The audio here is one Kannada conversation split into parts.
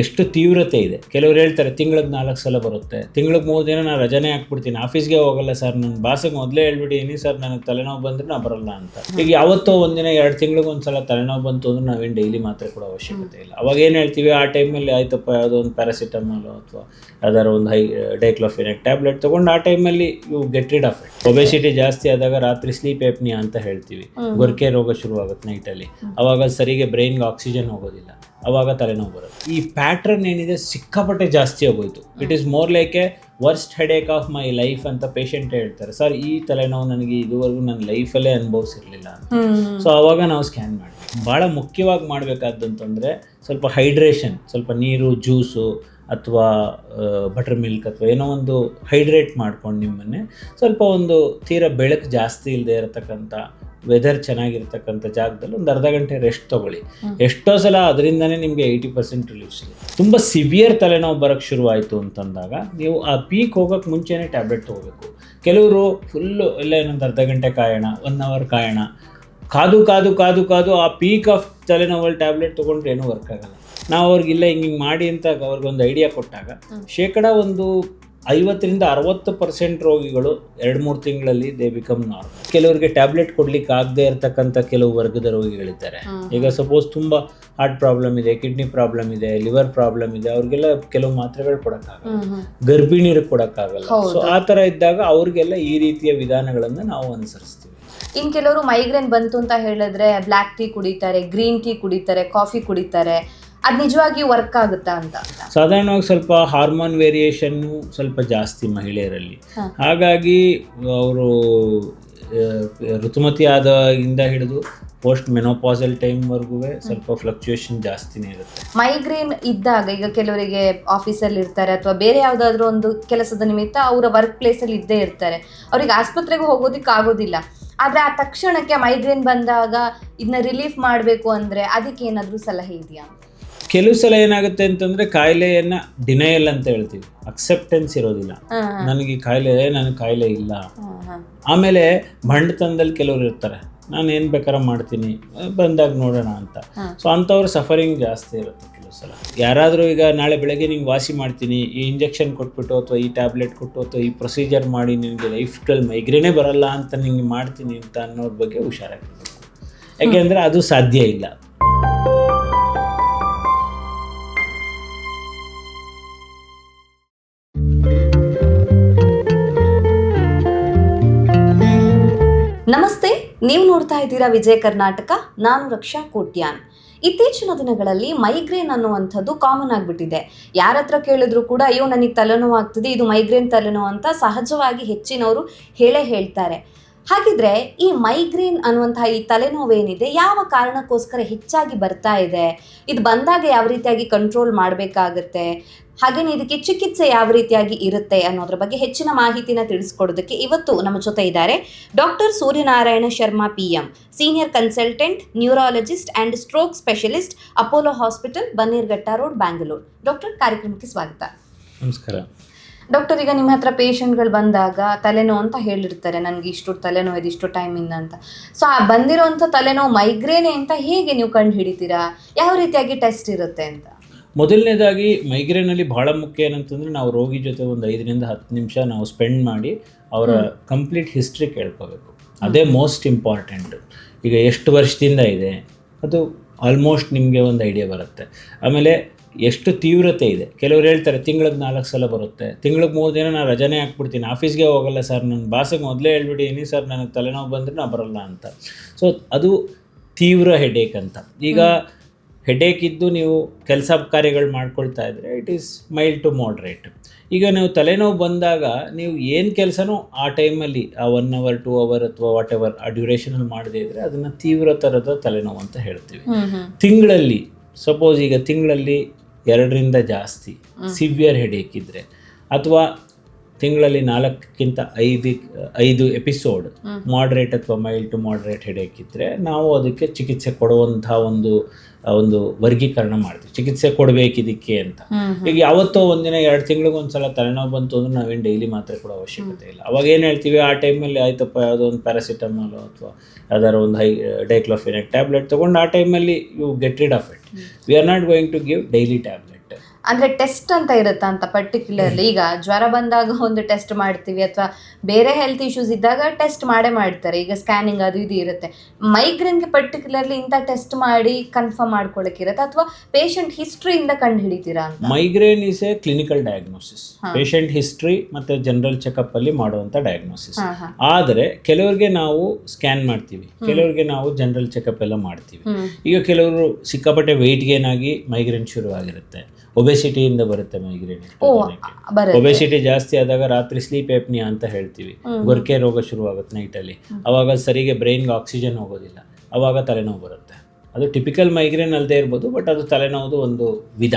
ಎಷ್ಟು ತೀವ್ರತೆ ಇದೆ. ಕೆಲವ್ರು ಹೇಳ್ತಾರೆ ತಿಂಗಳಿಗೆ ನಾಲ್ಕು ಸಲ ಬರುತ್ತೆ. ತಿಂಗಳಿಗೆ ಮೂರು ದಿನ ನಾನು ರಜನೆ ಹಾಕ್ಬಿಡ್ತೀನಿ. ಆಫೀಸ್ಗೆ ಹೋಗಲ್ಲ ಸರ್ ನನ್ನ ಬಾಸಿಗೆ ಮೊದಲೇ ಹೇಳ್ಬಿಟ್ಟಿನಿ ಸರ್ ನನಗೆ ತಲೆನೋವು ಬಂದರೆ ನಾ ಬರಲ್ಲ ಅಂತ. ಈಗ ಯಾವತ್ತೋ ಒಂದಿನ ಎರಡು ತಿಂಗಳಿಗೆ ಒಂದ್ಸಲ ತಲೆನೋವು ಬಂತು ಅಂದ್ರೆ ನಾವೇನು ಡೈಲಿ ಮಾತ್ರೆ ಕೊಡೋ ಅವಶ್ಯಕತೆ ಇಲ್ಲ. ಅವಾಗ ಏನು ಹೇಳ್ತೀವಿ ಆ ಟೈಮಲ್ಲಿ ಆಯ್ತಪ್ಪ ಯಾವುದೋ ಒಂದು ಪ್ಯಾರಾಸಿಟಮಾಲು ಅಥವಾ ಯಾವ್ದಾದ್ರು ಒಂದು ಹೈ ಡೈಕ್ಲೋಫಿನೆಕ್ ಟ್ಯಾಬ್ಲೆಟ್ ತೊಗೊಂಡು ಆ ಟೈಮಲ್ಲಿ you get rid of it. Obesity ಜಾಸ್ತಿ ಆದಾಗ ರಾತ್ರಿ ಸ್ಲೀಪ್ ಎಪ್ನಿಯಾ ಅಂತ ಹೇಳ್ತೀವಿ. ಗೊರಕೆ ರೋಗ ಶುರುವಾಗುತ್ತೆ ನೈಟಲ್ಲಿ. ಅವಾಗ ಸರಿಗೆ ಬ್ರೈನ್ಗೆ ಆಕ್ಸಿಜನ್ ಹೋಗೋದಿಲ್ಲ. ಅವಾಗ ತಲೆನೋವು ಬರುತ್ತೆ. ಈ ಪ್ಯಾಟ್ರನ್ ಏನಿದೆ ಸಿಕ್ಕಾಪಟ್ಟೆ ಜಾಸ್ತಿ ಆಗೋಯ್ತು. It is more like a worst headache of my life ಅಂತ ಪೇಷಂಟ್ ಹೇಳ್ತಾರೆ. ಸರ್ ಈ ತಲೆನೋವು ನನಗೆ ಇದುವರೆಗೂ ನನ್ನ ಲೈಫಲ್ಲೇ ಅನುಭವಿಸಿರ್ಲಿಲ್ಲ ಅಂತ. ಸೊ ಅವಾಗ ನಾವು ಸ್ಕ್ಯಾನ್ ಮಾಡಿ ಭಾಳ ಮುಖ್ಯವಾಗಿ ಮಾಡಬೇಕಾದಂತಂದರೆ ಸ್ವಲ್ಪ ಹೈಡ್ರೇಷನ್ ಸ್ವಲ್ಪ ನೀರು ಜ್ಯೂಸು ಅಥವಾ ಬಟರ್ ಮಿಲ್ಕ್ ಅಥವಾ ಏನೋ ಒಂದು ಹೈಡ್ರೇಟ್ ಮಾಡ್ಕೊಂಡು ನಿಮ್ಮನ್ನೇ ಸ್ವಲ್ಪ ಒಂದು ತೀರಾ ಬೆಳಕು ಜಾಸ್ತಿ ಇಲ್ಲದೆ ಇರತಕ್ಕಂಥ ವೆದರ್ ಚೆನ್ನಾಗಿರ್ತಕ್ಕಂಥ ಜಾಗದಲ್ಲಿ ಒಂದು ಅರ್ಧ ಗಂಟೆ ರೆಸ್ಟ್ ತೊಗೊಳ್ಳಿ. ಎಷ್ಟೋ ಸಲ ಅದರಿಂದನೇ ನಿಮಗೆ ಏಯ್ಟಿ ಪರ್ಸೆಂಟ್ ರಿಲೀಫ್ ಸಿಗುತ್ತೆ. ತುಂಬ ಸಿವಿಯರ್ ತಲೆನೋವು ಬರೋಕ್ಕೆ ಶುರುವಾಯಿತು ಅಂತಂದಾಗ ನೀವು ಆ ಪೀಕ್ ಹೋಗೋಕ್ಕೆ ಮುಂಚೆನೇ ಟ್ಯಾಬ್ಲೆಟ್ ತೊಗೋಬೇಕು. ಕೆಲವರು ಫುಲ್ಲು ಎಲ್ಲ ಇನ್ನೊಂದು ಅರ್ಧ ಗಂಟೆ ಕಾಯೋಣ ಒನ್ ಅವರ್ ಕಾಯೋಣ. ಕಾದು ಕಾದು ಕಾದು ಕಾದು ಆ ಪೀಕ್ ಆಫ್ ತಲೆನೋವಲ್ಲಿ ಟ್ಯಾಬ್ಲೆಟ್ ತೊಗೊಂಡ್ರೆ ಏನೂ ವರ್ಕ್ ಆಗಲ್ಲ. ನಾವು ಅವ್ರಿಗೆ ಇಲ್ಲ ಹಿಂಗೆ ಹಿಂಗೆ ಮಾಡಿ ಅಂತ ಅವ್ರಿಗೊಂದು ಐಡಿಯಾ ಕೊಟ್ಟಾಗ ಶೇಕಡ ಒಂದು ಐವತ್ತರಿಂದ ಅರವತ್ತು ಪರ್ಸೆಂಟ್ ರೋಗಿಗಳು ಎರಡು ಮೂರು ತಿಂಗಳಲ್ಲಿ ದೇ ಬಿಕಮ್ ನಾರ್ಮಲ್. ಕೆಲವರಿಗೆ ಟ್ಯಾಬ್ಲೆಟ್ ಕೊಡ್ಲಿಕ್ಕೆ ಆಗದೆ ಇರತಕ್ಕಂಥ ಕೆಲವು ವರ್ಗದ ರೋಗಿಗಳಿದ್ದಾರೆ. ಈಗ ಸಪೋಸ್ ತುಂಬ ಹಾರ್ಟ್ ಪ್ರಾಬ್ಲಮ್ ಇದೆ ಕಿಡ್ನಿ ಪ್ರಾಬ್ಲಮ್ ಇದೆ ಲಿವರ್ ಪ್ರಾಬ್ಲಮ್ ಇದೆ ಅವ್ರಿಗೆಲ್ಲ ಕೆಲವು ಮಾತ್ರೆಗಳು ಕೊಡೋಕ್ಕಾಗಲ್ಲ. ಗರ್ಭಿಣಿಯರಿಗೆ ಕೊಡೋಕ್ಕಾಗಲ್ಲ. ಸೊ ಆ ಥರ ಇದ್ದಾಗ ಅವ್ರಿಗೆಲ್ಲ ಈ ರೀತಿಯ ವಿಧಾನಗಳನ್ನು ನಾವು ಅನುಸರಿಸ್ತೀವಿ. ಇನ್ ಕೆಲವರು ಮೈಗ್ರೇನ್ ಬಂತು ಅಂತ ಹೇಳಿದ್ರೆ ಬ್ಲ್ಯಾಕ್ ಟೀ ಕುಡಿತಾರೆ ಗ್ರೀನ್ ಟೀ ಕುಡಿತಾರೆ ಕಾಫಿ ಕುಡಿತಾರೆ. ಅದ್ ನಿಜವಾಗಿ ವರ್ಕ್ ಆಗುತ್ತಾ ಅಂತ ಸಾಧಾರಣವಾಗಿ ಸ್ವಲ್ಪ ಹಾರ್ಮೋನ್ ವೇರಿಯೇಷನ್ನು ಸ್ವಲ್ಪ ಜಾಸ್ತಿ ಮಹಿಳೆಯರಲ್ಲಿ. ಹಾಗಾಗಿ ಅವರು ಋತುಮತಿ ಆದಾಗಿಂದ ಹಿಡಿದು ಪೋಸ್ಟ್ ಮೆನೋಪಾಸಲ್ ಟೈಮ್ವರೆಗೂ ಸ್ವಲ್ಪ ಫ್ಲಕ್ಚುಯೇಷನ್ ಜಾಸ್ತಿನೇ ಇರುತ್ತೆ. ಮೈಗ್ರೇನ್ ಇದ್ದಾಗ ಈಗ ಕೆಲವರಿಗೆ ಆಫೀಸಲ್ಲಿ ಇರ್ತಾರೆ ಅಥವಾ ಬೇರೆ ಯಾವುದಾದ್ರೂ ಒಂದು ಕೆಲಸದ ನಿಮಿತ್ತ ಅವರ ವರ್ಕ್ ಪ್ಲೇಸಲ್ಲಿ ಇದ್ದೇ ಇರ್ತಾರೆ. ಅವ್ರಿಗೆ ಆಸ್ಪತ್ರೆಗೆ ಹೋಗೋದಿಕ್ಕೆ ಆಗೋದಿಲ್ಲ. ಆದರೆ ಆ ತಕ್ಷಣಕ್ಕೆ ಮೈಗ್ರೇನ್ ಬಂದಾಗ ಇದನ್ನ ರಿಲೀಫ್ ಮಾಡಬೇಕು ಅಂದ್ರೆ ಅದಕ್ಕೆ ಏನಾದರೂ ಸಲಹೆ ಇದೆಯಾ ಕೆಲವು ಸಲ ಏನಾಗುತ್ತೆ ಅಂತಂದ್ರೆ ಕಾಯಿಲೆಯನ್ನ ಡಿನಯಲ್ ಅಂತ ಹೇಳ್ತೀವಿ. ಅಕ್ಸೆಪ್ಟೆನ್ಸ್ ಇರೋದಿಲ್ಲ. ನನಗೆ ಈ ಕಾಯಿಲೆ ನನಗೆ ಕಾಯಿಲೆ ಇಲ್ಲ. ಆಮೇಲೆ ಮಂಡತನದಲ್ಲಿ ಕೆಲವರು ಇರ್ತಾರೆ. ನಾನು ಏನು ಬೇಕಾರ ಮಾಡ್ತೀನಿ. ಬಂದಾಗ ನೋಡೋಣ ಅಂತ. ಸೊ ಅಂಥವ್ರ ಸಫರಿಂಗ್ ಜಾಸ್ತಿ ಇರುತ್ತೆ ಕೆಲವು ಸಲ. ಯಾರಾದರೂ ಈಗ ನಾಳೆ ಬೆಳಗ್ಗೆ ನಿಂಗೆ ವಾಸಿ ಮಾಡ್ತೀನಿ. ಈ ಇಂಜೆಕ್ಷನ್ ಕೊಟ್ಬಿಟ್ಟು ಅಥವಾ ಈ ಟ್ಯಾಬ್ಲೆಟ್ ಕೊಟ್ಟು ಅಥವಾ ಈ ಪ್ರೊಸೀಜರ್ ಮಾಡಿ ನಿನಗೆ ಲೈಫ್ಟಲ್ಲಿ ಮೈಗ್ರೇನೇ ಬರಲ್ಲ ಅಂತ ನಿಂಗೆ ಮಾಡ್ತೀನಿ ಅಂತ ಅನ್ನೋದ್ರ ಬಗ್ಗೆ ಹುಷಾರಾಗಿರ್ಬೇಕು. ಯಾಕೆಂದರೆ ಅದು ಸಾಧ್ಯ ಇಲ್ಲ. ನೀವು ನೋಡ್ತಾ ಇದ್ದೀರಾ ವಿಜಯ ಕರ್ನಾಟಕ, ನಾನು ರಕ್ಷಾ ಕೋಟ್ಯಾನ್. ಇತ್ತೀಚಿನ ದಿನಗಳಲ್ಲಿ ಮೈಗ್ರೇನ್ ಅನ್ನುವಂಥದ್ದು ಕಾಮನ್ ಆಗಿಬಿಟ್ಟಿದೆ. ಯಾರ ಹತ್ರ ಕೇಳಿದ್ರು ಕೂಡ, ಅಯ್ಯೋ, ನನಗೆ ತಲೆನೋವು ಆಗ್ತಿದೆ, ಇದು ಮೈಗ್ರೇನ್ ತಲೆನೋವು ಅಂತ ಸಹಜವಾಗಿ ಹೆಚ್ಚಿನವರು ಹೇಳೇ ಹೇಳ್ತಾರೆ. ಹಾಗಿದ್ರೆ ಈ ಮೈಗ್ರೇನ್ ಅನ್ನುವಂತಹ ಈ ತಲೆನೋವೇನಿದೆ ಯಾವ ಕಾರಣಕ್ಕೋಸ್ಕರ ಹೆಚ್ಚಾಗಿ ಬರ್ತಾ ಇದೆ? ಇದು ಬಂದಾಗ ಯಾವ ರೀತಿಯಾಗಿ ಕಂಟ್ರೋಲ್ ಮಾಡಬೇಕಾಗತ್ತೆ? ಹಾಗೇನೆ ಇದಕ್ಕೆ ಚಿಕಿತ್ಸೆ ಯಾವ ರೀತಿಯಾಗಿ ಇರುತ್ತೆ ಅನ್ನೋದ್ರ ಬಗ್ಗೆ ಹೆಚ್ಚಿನ ಮಾಹಿತಿನ ತಿಳಿಸ್ಕೊಡೋದಕ್ಕೆ ಇವತ್ತು ನಮ್ಮ ಜೊತೆ ಇದ್ದಾರೆ doctor Suryanarayana Sharma P M senior consultant, neurologist and stroke specialist, Apollo hospital, Bannerghatta road, Bangalore. Doctor ಕಾರ್ಯಕ್ರಮಕ್ಕೆ ಸ್ವಾಗತ. ನಮಸ್ಕಾರ. ಡಾಕ್ಟರ್ ಈಗ ನಿಮ್ಮ ಹತ್ರ ಪೇಷಂಟ್ಗಳು ಬಂದಾಗ ತಲೆನೋವು ಅಂತ ಹೇಳಿರ್ತಾರೆ ನನಗೆ ಇಷ್ಟು ತಲೆನೋವು ಇದೆ ಇಷ್ಟು ಟೈಮಿಂದ ಅಂತ. ಸೊ ಆ ಬಂದಿರೋಂಥ ತಲೆನೋವು ಮೈಗ್ರೇನೆ ಅಂತ ಹೇಗೆ ನೀವು ಕಂಡು ಹಿಡಿತೀರಾ ಯಾವ ರೀತಿಯಾಗಿ ಟೆಸ್ಟ್ ಇರುತ್ತೆ ಅಂತ? ಮೊದಲನೇದಾಗಿ ಮೈಗ್ರೇನಲ್ಲಿ ಬಹಳ ಮುಖ್ಯ ಏನಂತಂದರೆ ನಾವು ರೋಗಿ ಜೊತೆ ಒಂದು ಐದರಿಂದ ಹತ್ತು ನಿಮಿಷ ನಾವು ಸ್ಪೆಂಡ್ ಮಾಡಿ ಅವರ ಕಂಪ್ಲೀಟ್ ಹಿಸ್ಟ್ರಿ ಕೇಳ್ಕೋಬೇಕು. ಅದೇ ಮೋಸ್ಟ್ ಇಂಪಾರ್ಟೆಂಟ್ ಈಗ ಎಷ್ಟು ವರ್ಷದಿಂದ ಇದೆ? ಅದು ಆಲ್ಮೋಸ್ಟ್ ನಿಮಗೆ ಒಂದು ಐಡಿಯಾ ಬರುತ್ತೆ. ಆಮೇಲೆ ಎಷ್ಟು ತೀವ್ರತೆ ಇದೆ. ಕೆಲವ್ರು ಹೇಳ್ತಾರೆ ತಿಂಗಳಿಗೆ ನಾಲ್ಕು ಸಲ ಬರುತ್ತೆ. ತಿಂಗಳಿಗೆ ಮೂರು ದಿನ ನಾನು ರಜನೆ ಹಾಕ್ಬಿಡ್ತೀನಿ. ಆಫೀಸ್ಗೆ ಹೋಗಲ್ಲ ಸರ್ ನನ್ನ ಬಾಸಿಗೆ ಮೊದಲೇ ಹೇಳ್ಬಿಟ್ಟಿನಿ ಸರ್ ನನಗೆ ತಲೆನೋವು ಬಂದರೆ ನಾನು ಬರಲ್ಲ ಅಂತ. ಸೊ ಅದು ತೀವ್ರ ಹೆಡೇಕ್ ಅಂತ. ಈಗ ಹೆಡೇಕ್ ಇದ್ದು ನೀವು ಕೆಲಸ ಕಾರ್ಯಗಳು ಮಾಡ್ಕೊಳ್ತಾ ಇದ್ದರೆ it is mild to moderate ಈಗ ನೀವು ತಲೆನೋವು ಬಂದಾಗ ನೀವು ಏನು ಕೆಲಸನೂ ಆ ಟೈಮಲ್ಲಿ ಆ ಒನ್ ಅವರ್ ಟೂ ಅವರ್ ಅಥವಾ ವಾಟ್ ಎವರ್ ಆ ಡ್ಯೂರೇಷನಲ್ಲಿ ಮಾಡದೇ ಇದ್ದರೆ ಅದನ್ನು ತೀವ್ರ ಥರದ ತಲೆನೋವು ಅಂತ ಹೇಳ್ತೀವಿ. ತಿಂಗಳಲ್ಲಿ ಸಪೋಸ್ ಈಗ ತಿಂಗಳಲ್ಲಿ ಎರಡರಿಂದ ಜಾಸ್ತಿ ಸಿವಿಯರ್ ಹೆಡೇಕ್ ಇದ್ದರೆ ಅಥವಾ ತಿಂಗಳಲ್ಲಿ ನಾಲ್ಕಕ್ಕಿಂತ ಐದು ಐದು ಎಪಿಸೋಡ್. ಮಾಡ್ರೇಟ್ ಅಥವಾ ಮೈಲ್ಡ್ ಟು ಮಾಡ್ರೇಟ್ ಹೆಡೇಕ್ ಇದ್ದರೆ ನಾವು ಅದಕ್ಕೆ ಚಿಕಿತ್ಸೆ ಕೊಡುವಂಥ ಒಂದು ಒಂದು ವರ್ಗೀಕರಣ ಮಾಡ್ತೀವಿ. ಚಿಕಿತ್ಸೆ ಕೊಡಬೇಕು ಇದಕ್ಕೆ ಅಂತ ಈಗ ಯಾವತ್ತೋ ಒಂದಿನ ಎರಡು ತಿಂಗಳಿಗೊಂದ್ಸಲ ತಲೆನೋವು ಬಂತು ಅಂದ್ರೆ ನಾವೇನು ಡೈಲಿ ಮಾತ್ರೆ ಕೊಡೋ ಅವಶ್ಯಕತೆ ಇಲ್ಲ. ಅವಾಗ ಏನು ಹೇಳ್ತೀವಿ ಆ ಟೈಮಲ್ಲಿ ಆಯ್ತಪ್ಪ ಯಾವುದೋ ಒಂದು ಪ್ಯಾರಾಸಿಟಮಾಲು ಅಥವಾ ಯಾವ್ದಾದ್ರು ಒಂದು ಹೈ ಡೈಕ್ಲೋಫಿನಿಕ್ ಟ್ಯಾಬ್ಲೆಟ್ ತೊಗೊಂಡು ಆ ಟೈಮಲ್ಲಿ you get rid of it we are not going to give daily tablet ಅಂದ್ರೆ ಟೆಸ್ಟ್ ಅಂತ ಇರುತ್ತಾ ಅಂತ ಪರ್ಟಿಕ್ಯುಲರ್ಲಿ ಈಗ ಜ್ವರ ಬಂದಾಗ ಒಂದು ಟೆಸ್ಟ್ ಮಾಡ್ತೀವಿ ಅಥವಾ ಬೇರೆ ಹೆಲ್ತ್ ಇಶ್ಯೂಸ್ ಇದ್ದಾಗ ಟೆಸ್ಟ್ ಮಾಡೇ ಮಾಡ್ತಾರೆ. ಈಗ ಸ್ಕ್ಯಾನಿಂಗ್ ಅದು ಇದು ಇರುತ್ತೆ. ಮೈಗ್ರೇನ್ಗೆ ಪರ್ಟಿಕ್ಯುಲರ್ಲಿ ಇಂಥ ಟೆಸ್ಟ್ ಮಾಡಿ ಕನ್ಫರ್ಮ್ ಮಾಡ್ಕೊಳಕ್ಕೆ ಇರುತ್ತೆ. ಅಥವಾ ಪೇಷಂಟ್ ಹಿಸ್ಟ್ರಿಯಿಂದ ಕಂಡು ಹಿಡಿತೀರಾ migraine is a clinical diagnosis. Patient history ಮತ್ತು ಜನರಲ್ ಚೆಕಪ್ ಅಲ್ಲಿ ಮಾಡುವಂಥ ಡಯಾಗ್ನೋಸಿಸ್. ಆದರೆ ಕೆಲವರಿಗೆ ನಾವು ಸ್ಕ್ಯಾನ್ ಮಾಡ್ತೀವಿ. ಕೆಲವರಿಗೆ ನಾವು ಜನರಲ್ ಚೆಕಪ್ ಎಲ್ಲ ಮಾಡ್ತೀವಿ. ಈಗ ಕೆಲವರು ಸಿಕ್ಕಾಪಟ್ಟೆ ವೆಯ್ಟ್ ಗೇನ್ ಆಗಿ ಮೈಗ್ರೇನ್ ಶುರುವಾಗಿರುತ್ತೆ. ಒಬೆಸಿಟಿಯಿಂದ ಬರುತ್ತೆ ಮೈಗ್ರೇನ್ ಒಬೆಸಿಟಿ ಜಾಸ್ತಿ ಆದಾಗ ರಾತ್ರಿ ಸ್ಲೀಪ್ ಎಪ್ನಿಯಾ ಅಂತ ಹೇಳ್ತೀವಿ. ಗೊರ್ಕೆ ರೋಗ ಶುರುವಾಗುತ್ತೆ ನೈಟಲ್ಲಿ ಅವಾಗ ಸರಿಗೆ ಬ್ರೈನ್ಗೆ ಆಕ್ಸಿಜನ್ ಹೋಗೋದಿಲ್ಲ. ಅವಾಗ ತಲೆನೋವು ಬರುತ್ತೆ. ಅದು ಟಿಪಿಕಲ್ ಮೈಗ್ರೇನ್ ಅಲ್ಲದೆ ಇರ್ಬೋದು ಬಟ್ ಅದು ತಲೆನೋವುದು ಒಂದು ವಿಧ.